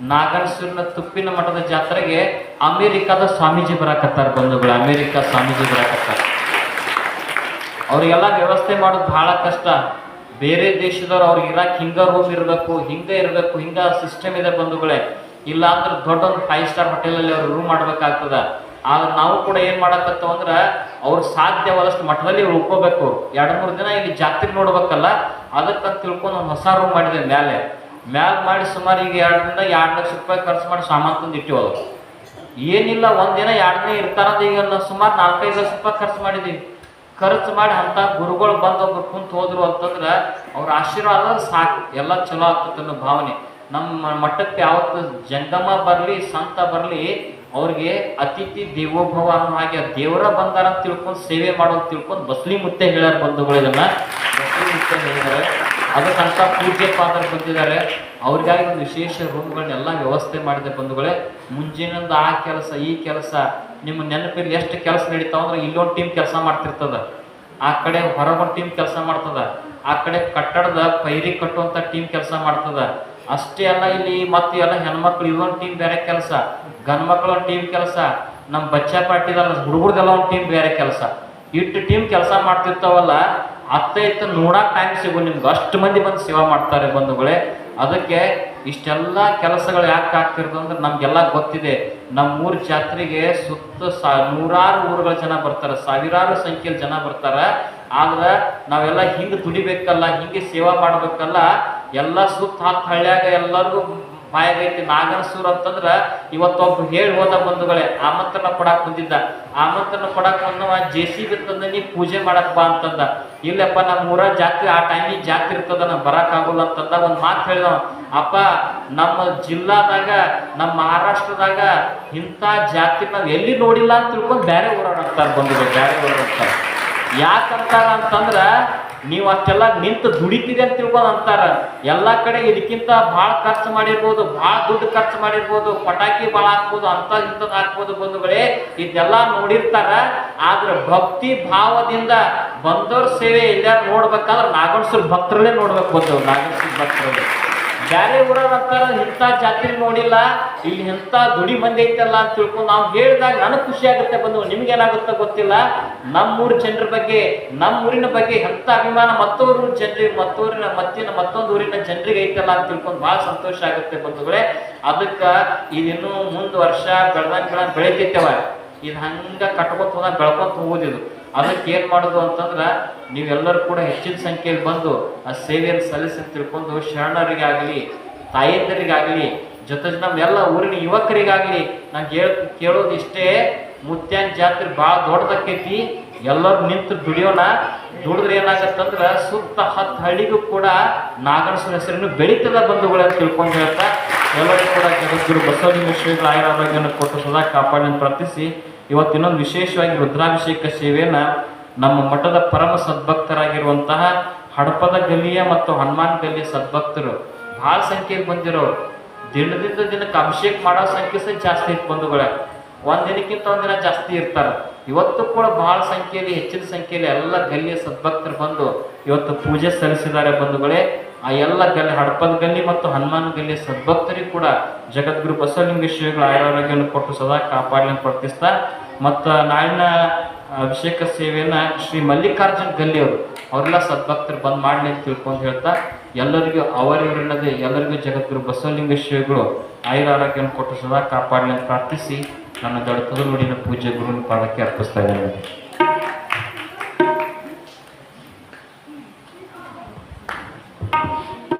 ನಾಗಣಸೂರಿನ ತುಪ್ಪಿನ ಮಠದ ಜಾತ್ರೆಗೆ ಅಮೇರಿಕಾದ ಸ್ವಾಮೀಜಿ ಬರಾಕತ್ತಾರ ಬಂಧುಗಳು, ಅಮೇರಿಕಾ ಸ್ವಾಮೀಜಿ ಬರಾಕತ್ತಾರ. ಅವರಿಗೆಲ್ಲ ವ್ಯವಸ್ಥೆ ಮಾಡೋದು ಬಹಳ ಕಷ್ಟ. ಬೇರೆ ದೇಶದವ್ರು ಅವ್ರಿಗೆ ಇರಾಕ್ ಹಿಂಗ ರೂಮ್ ಇರಬೇಕು, ಹಿಂಗ ಇರಬೇಕು, ಹಿಂಗ ಸಿಸ್ಟಮ್ ಇದೆ ಬಂಧುಗಳೇ. ಇಲ್ಲ ಅಂದ್ರೆ ದೊಡ್ಡ ಒಂದು ಫೈವ್ ಸ್ಟಾರ್ ಹೋಟೆಲಲ್ಲಿ ಅವ್ರು ರೂಮ್ ಮಾಡ್ಬೇಕಾಗ್ತದ. ಆದ್ರೆ ನಾವು ಕೂಡ ಏನ್ ಮಾಡಕತ್ತವ ಅಂದ್ರ ಅವ್ರು ಸಾಧ್ಯವಾದಷ್ಟು ಮಠದಲ್ಲಿ ಉಳ್ಕೋಬೇಕು ಎರಡು ಮೂರು ದಿನ ಇಲ್ಲಿ ಜಾತ್ರೆ ನೋಡ್ಬೇಕಲ್ಲ ಅದಕ್ಕಂತ ತಿಳ್ಕೊಂಡು ಒಂದು ಹೊಸ ರೂಮ್ ಮಾಡಿದೆ ಮ್ಯಾಲೆ. ಮ್ಯಾಲ್ ಮಾಡಿ ಸುಮಾರು ಈಗ ಎರಡರಿಂದ ಎರಡು ಲಕ್ಷ ರೂಪಾಯಿ ಖರ್ಚು ಮಾಡಿ ಸಾಮಾನು ತಂದು ಇಟ್ಟಿವಲ್ಲ ಏನಿಲ್ಲ ಒಂದಿನ ಎರಡು ದಿನ ಇರ್ತಾರಂತ ಈಗ ಸುಮಾರು ನಾಲ್ಕೈದು ಲಕ್ಷ ರೂಪಾಯಿ ಖರ್ಚು ಮಾಡಿದ್ದೀವಿ ಖರ್ಚು ಮಾಡಿ ಅಂತ ಗುರುಗಳು ಬಂದು ಒಬ್ರು ಕುಂತ ಹೋದ್ರು ಅಂತಂದ್ರೆ ಅವ್ರ ಆಶೀರ್ವಾದ ಸಾಕು. ಎಲ್ಲ ಚಲೋ ಆಗ್ತದೆ ಭಾವನೆ. ನಮ್ಮ ಮಠಕ್ಕೆ ಯಾವತ್ತು ಜಂಗಮ ಬರಲಿ, ಸಂತ ಬರಲಿ ಅವ್ರಿಗೆ ಅತಿಥಿ ದೇವೋಭವ ಅನ್ನೋ ಹಾಗೆ ದೇವರ ಬಂದಾರ ಅಂತ ತಿಳ್ಕೊಂಡು ಸೇವೆ ಮಾಡೋದು ತಿಳ್ಕೊಂಡು ಬಸ್ಲಿ ಮುತ್ತೆ ಹೇಳ್ಯಾರ ಬಂಧುಗಳು ಇದನ್ನ. ಬಸ್ಲಿ ಮುತ್ತೆ ಹೇಳಿದ್ದಾರೆ ಅದಕ್ಕಂತ ಪೂಜೆ ಪಾತ್ರ ಬಂದಿದ್ದಾರೆ. ಅವ್ರಿಗಾಗಿ ಒಂದು ವಿಶೇಷ ರೂಮ್ಗಳನ್ನೆಲ್ಲ ವ್ಯವಸ್ಥೆ ಮಾಡಿದೆ ಬಂಧುಗಳೇ. ಮುಂಜಿನಿಂದ ಆ ಕೆಲಸ, ಈ ಕೆಲಸ, ನಿಮ್ಮ ನೆನಪಿಲ್ಲಿ ಎಷ್ಟು ಕೆಲಸ ನಡೀತಾವ ಅಂದ್ರೆ ಇಲ್ಲೊಂದು ಟೀಮ್ ಕೆಲಸ ಮಾಡ್ತಿರ್ತದ. ಆ ಕಡೆ ಹೊರಗೊಂದು ಟೀಮ್ ಕೆಲಸ ಮಾಡ್ತದ. ಆ ಕಡೆ ಕಟ್ಟಡದ ಪೈರಿ ಕಟ್ಟುವಂಥ ಟೀಮ್ ಕೆಲಸ ಮಾಡ್ತದ. ಅಷ್ಟೇ ಅಲ್ಲ ಇಲ್ಲಿ ಮತ್ತೆ ಎಲ್ಲ ಹೆಣ್ಮಕ್ಳು ಇಲ್ಲೊಂದು ಟೀಮ್ ಬೇರೆ ಕೆಲಸ. ಗಂಡ್ ಮಕ್ಕಳ ಒಂದು ಟೀಮ್ ಕೆಲಸ ನಮ್ಮ ಬಚ್ಚಾ ಪಾಟಿದಾರ ಹುಡುಗರ್ದೆಲ್ಲ ಒಂದು ಟೀಮ್ ಬೇರೆ ಕೆಲಸ. ಇಟ್ಟು ಟೀಮ್ ಕೆಲಸ ಮಾಡ್ತಿರ್ತಾವಲ್ಲ ಅತ್ತ ಇತ್ತ ನೋಡಕ್ ಟೈಮ್ ಸಿಗು ನಿಮ್ಗೆ ಅಷ್ಟು ಮಂದಿ ಬಂದು ಸೇವಾ ಮಾಡ್ತಾರೆ ಬಂಧುಗಳೇ. ಅದಕ್ಕೆ ಇಷ್ಟೆಲ್ಲ ಕೆಲಸಗಳು ಯಾಕೆ ಆಗ್ತಿರೋದು ಅಂದ್ರೆ ನಮಗೆಲ್ಲ ಗೊತ್ತಿದೆ. ನಮ್ಮ ಊರ ಜಾತ್ರೆಗೆ ಸುತ್ತ ನೂರಾರು ಊರುಗಳ ಜನ ಬರ್ತಾರೆ, ಸಾವಿರಾರು ಸಂಖ್ಯೆಯಲ್ಲಿ ಜನ ಬರ್ತಾರೆ. ಆದ್ರೆ ನಾವೆಲ್ಲ ಹಿಂಗೆ ದುಡಿಬೇಕಲ್ಲ, ಹಿಂಗೆ ಸೇವಾ ಮಾಡಬೇಕಲ್ಲ, ಎಲ್ಲ ಸುತ್ತ ಹತ್ತು ಹಳ್ಳಿಯಾಗ ಎಲ್ಲರಿಗೂ ಬಾಯಾಗೈತಿ ನಾಗನಸೂರ್ ಅಂತಂದ್ರ ಇವತ್ತೊಬ್ಬ ಹೇಳಿ ಹೋದ ಬಂಧುಗಳೇ ಆಮಂತ್ರಣ ಕೊಡಾಕ್ ಬಂದಿದ್ದ. ಆಮಂತ್ರಣ ಕೊಡಾಕ್ ಬಂದವ ಜೆ ಸಿ ಬಿ ತಂದ, ನೀ ಪೂಜೆ ಮಾಡಕ್ ಬಾ ಅಂತಂದ. ಇಲ್ಲಪ್ಪ, ನಮ್ಮ ಊರ ಜಾತ್ರೆ, ಆ ಟೈಮಿಗೆ ಜಾತ್ರೆ ಇರ್ತದ, ನಾ ಬರಕ್ ಆಗೋಲ್ಲ ಅಂತಂದ ಒಂದ್ ಮಾತು ಹೇಳಿದ ಅಪ್ಪ, ನಮ್ಮ ಜಿಲ್ಲಾದಾಗ, ನಮ್ಮ ಮಹಾರಾಷ್ಟ್ರದಾಗ ಇಂಥ ಜಾತ್ರೆ ನಾವ್ ಎಲ್ಲಿ ನೋಡಿಲ್ಲ ಅಂತ ತಿಳ್ಕೊಂಡು ಬೇರೆ ಊರ ಬಂದಿದ್ದ ಬ್ಯಾರೆ ಅಂತಾರೆ. ಯಾಕಂತಾರ ಅಂತಂದ್ರ ನೀವು ಅಷ್ಟೆಲ್ಲ ನಿಂತು ದುಡಿತೀರಿ ಅಂತ ತಿಳ್ಕೊಂಡು ಅಂತಾರ. ಎಲ್ಲ ಕಡೆ ಇದಕ್ಕಿಂತ ಭಾಳ ಖರ್ಚು ಮಾಡಿರ್ಬೋದು, ಭಾಳ ದುಡ್ಡು ಖರ್ಚು ಮಾಡಿರ್ಬೋದು, ಪಟಾಕಿ ಭಾಳ ಹಾಕ್ಬೋದು ಅಂತ ಇಂಥದ್ದು ಹಾಕ್ಬೋದು ಬಂಧುಗಳೇ, ಇದೆಲ್ಲ ನೋಡಿರ್ತಾರ. ಆದ್ರೆ ಭಕ್ತಿ ಭಾವದಿಂದ ಬಂದವ್ರ ಸೇವೆ ಎಲ್ಲಾರು ನೋಡ್ಬೇಕಾದ್ರೆ ನಾಗಣಸೂರ್ ಭಕ್ತರಲ್ಲೇ ನೋಡ್ಬೇಕು ಬಂದವ್ರು ನಾಗಣಸೂರ್ ಭಕ್ತರಲ್ಲಿ. ಬ್ಯಾರೆ ಊರಾಗ ಅಂತಾರ, ಇಂಥ ಜಾತ್ರೆ ನೋಡಿಲ್ಲ, ಇಲ್ಲಿ ಎಂಥ ದುಡಿ ಮಂದಿ ಐತಲ್ಲ ಅಂತ ತಿಳ್ಕೊಂಡು ನಾವು ಹೇಳಿದಾಗ ನನಗೆ ಖುಷಿ ಆಗುತ್ತೆ ಬಂದು ನಿಮ್ಗೆ ಏನಾಗುತ್ತೋ ಗೊತ್ತಿಲ್ಲ. ನಮ್ಮೂರ ಜನರ ಬಗ್ಗೆ, ನಮ್ಮೂರಿನ ಬಗ್ಗೆ ಎಂಥ ಅಭಿಮಾನ ಮತ್ತೋರು ಜನರಿಗೆ, ಮತ್ತೂರಿನ ಮತ್ತಿನ ಮತ್ತೊಂದು ಊರಿನ ಜನರಿಗೆ ಐತಲ್ಲ ಅಂತ ತಿಳ್ಕೊಂಡು ಭಾಳ ಸಂತೋಷ ಆಗುತ್ತೆ ಬಂಧುಗಳೇ. ಅದಕ್ಕೆ ಇದಿನ್ನೂ ಮುಂದೆ ವರ್ಷ ಬೆಳ್ದಂಗೆ ಬೆಳೆದಂಗೆ ಬೆಳಿತೈತೆವ ಇದು ಹಂಗ ಕಟ್ಕೊತ ಹೋದಾಗ ಬೆಳ್ಕೊತ ಹೋಗೋದಿದು. ಅದಕ್ಕೆ ಏನು ಮಾಡೋದು ಅಂತಂದ್ರೆ, ನೀವೆಲ್ಲರೂ ಕೂಡ ಹೆಚ್ಚಿನ ಸಂಖ್ಯೆಯಲ್ಲಿ ಬಂದು ಆ ಸೇವೆಯನ್ನು ಸಲ್ಲಿಸಿ ತಿಳ್ಕೊಂಡು ಶರಣರಿಗಾಗಲಿ, ತಾಯಂದರಿಗಾಗಲಿ, ಜೊತೆ ನಮ್ಮೆಲ್ಲ ಊರಿನ ಯುವಕರಿಗಾಗಲಿ ನಾನು ಹೇಳ, ಕೇಳೋದು ಇಷ್ಟೇ, ಮುತ್ಯಾನ್ ಜಾತ್ರೆ ಭಾಳ ದೊಡ್ಡದಕ್ಕೈತಿ ಎಲ್ಲರೂ ನಿಂತು ದುಡಿಯೋಣ. ದುಡಿದ್ರೆ ಏನಾಗತ್ತಂದ್ರೆ ಸುತ್ತ ಹತ್ತು ಹಳ್ಳಿಗೂ ಕೂಡ ನಾಗರಸರ ಹೆಸರನ್ನು ಬೆಳೀತದ ಬಂಧುಗಳು ತಿಳ್ಕೊಂಡು ಹೇಳ್ತಾ, ಎಲ್ಲರೂ ಕೂಡ ಜಗದ್ಗುರು ಬಸವಲಿಂಗ ಶ್ರೀಗಳ ಆಯುರಾರೋಗ್ಯವನ್ನು ಕೊಟ್ಟು ಸದಾ ಕಾಪಾಡಿ ಪ್ರಾರ್ಥಿಸಿ. ಇವತ್ತು ಇನ್ನೊಂದು ವಿಶೇಷವಾಗಿ ರುದ್ರಾಭಿಷೇಕ ಸೇವೆಯನ್ನು ನಮ್ಮ ಮಠದ ಪರಮ ಸದ್ಭಕ್ತರಾಗಿರುವಂತಹ ಹಡಪದ ಗಲ್ಲಿಯ ಮತ್ತು ಹನುಮಾನ್ ಗಲ್ಲಿಯ ಸದ್ಭಕ್ತರು ಭಾಳ ಸಂಖ್ಯೆಗೆ ಬಂದಿರೋರು. ದಿನದಿಂದ ದಿನಕ್ಕೆ ಅಭಿಷೇಕ ಮಾಡೋ ಸಂಖ್ಯೆ ಸಹ ಜಾಸ್ತಿ ಇತ್ತು ಬಂಧುಗಳೇ. ಒಂದು ದಿನಕ್ಕಿಂತ ಒಂದಿನ ಜಾಸ್ತಿ ಇರ್ತಾರೆ. ಇವತ್ತು ಕೂಡ ಬಹಳ ಸಂಖ್ಯೆಯಲ್ಲಿ, ಹೆಚ್ಚಿನ ಸಂಖ್ಯೆಯಲ್ಲಿ ಎಲ್ಲ ಗಲ್ಲಿಯ ಸದ್ಭಕ್ತರು ಬಂದು ಇವತ್ತು ಪೂಜೆ ಸಲ್ಲಿಸಿದ್ದಾರೆ ಬಂಧುಗಳೇ. ಆ ಎಲ್ಲ ಗಲ್ಲಿ ಹಡಪದ ಗಲ್ಲಿ ಮತ್ತು ಹನುಮಾನ್ ಗಲ್ಲಿ ಸದ್ಭಕ್ತರಿಗೆ ಕೂಡ ಜಗದ್ಗುರು ಬಸವಲಿಂಗ ಶ್ರೀಗಳ ಆರೋಗ್ಯವನ್ನು ಕೊಟ್ಟು ಸದಾ ಕಾಪಾಡಲಿ ಪ್ರಾರ್ಥಿಸ್ತಾ, ಮತ್ತು ನಾಳಿನ ಅಭಿಷೇಕ ಸೇವೆಯನ್ನ ಶ್ರೀ ಮಲ್ಲಿಕಾರ್ಜುನ್ ಗಲ್ಲಿ ಅವರು, ಅವರೆಲ್ಲ ಸದ್ಭಕ್ತರು ಬಂದ್ ಮಾಡಲಿ ಅಂತ ತಿಳ್ಕೊಂಡು ಹೇಳ್ತಾ, ಎಲ್ಲರಿಗೂ ಅವರಿವರಿಲ್ಲದೆ ಎಲ್ಲರಿಗೂ ಜಗದ್ಗುರು ಬಸವಲಿಂಗ ಶ್ರೀಗಳು ಆರೋಗ್ಯವನ್ನು ಕೊಟ್ಟು ಸದಾ ಕಾಪಾಡಲಿ ಅಂತ ಪ್ರಾರ್ಥಿಸಿ, ನನ್ನ ದೊಡ್ಡ ನುಡಿನ ಪೂಜೆ ಗುರುವಿನ ಪಾದಕ್ಕೆ ಅರ್ಪಿಸ್ತಾ ಇದ್ದೇನೆ.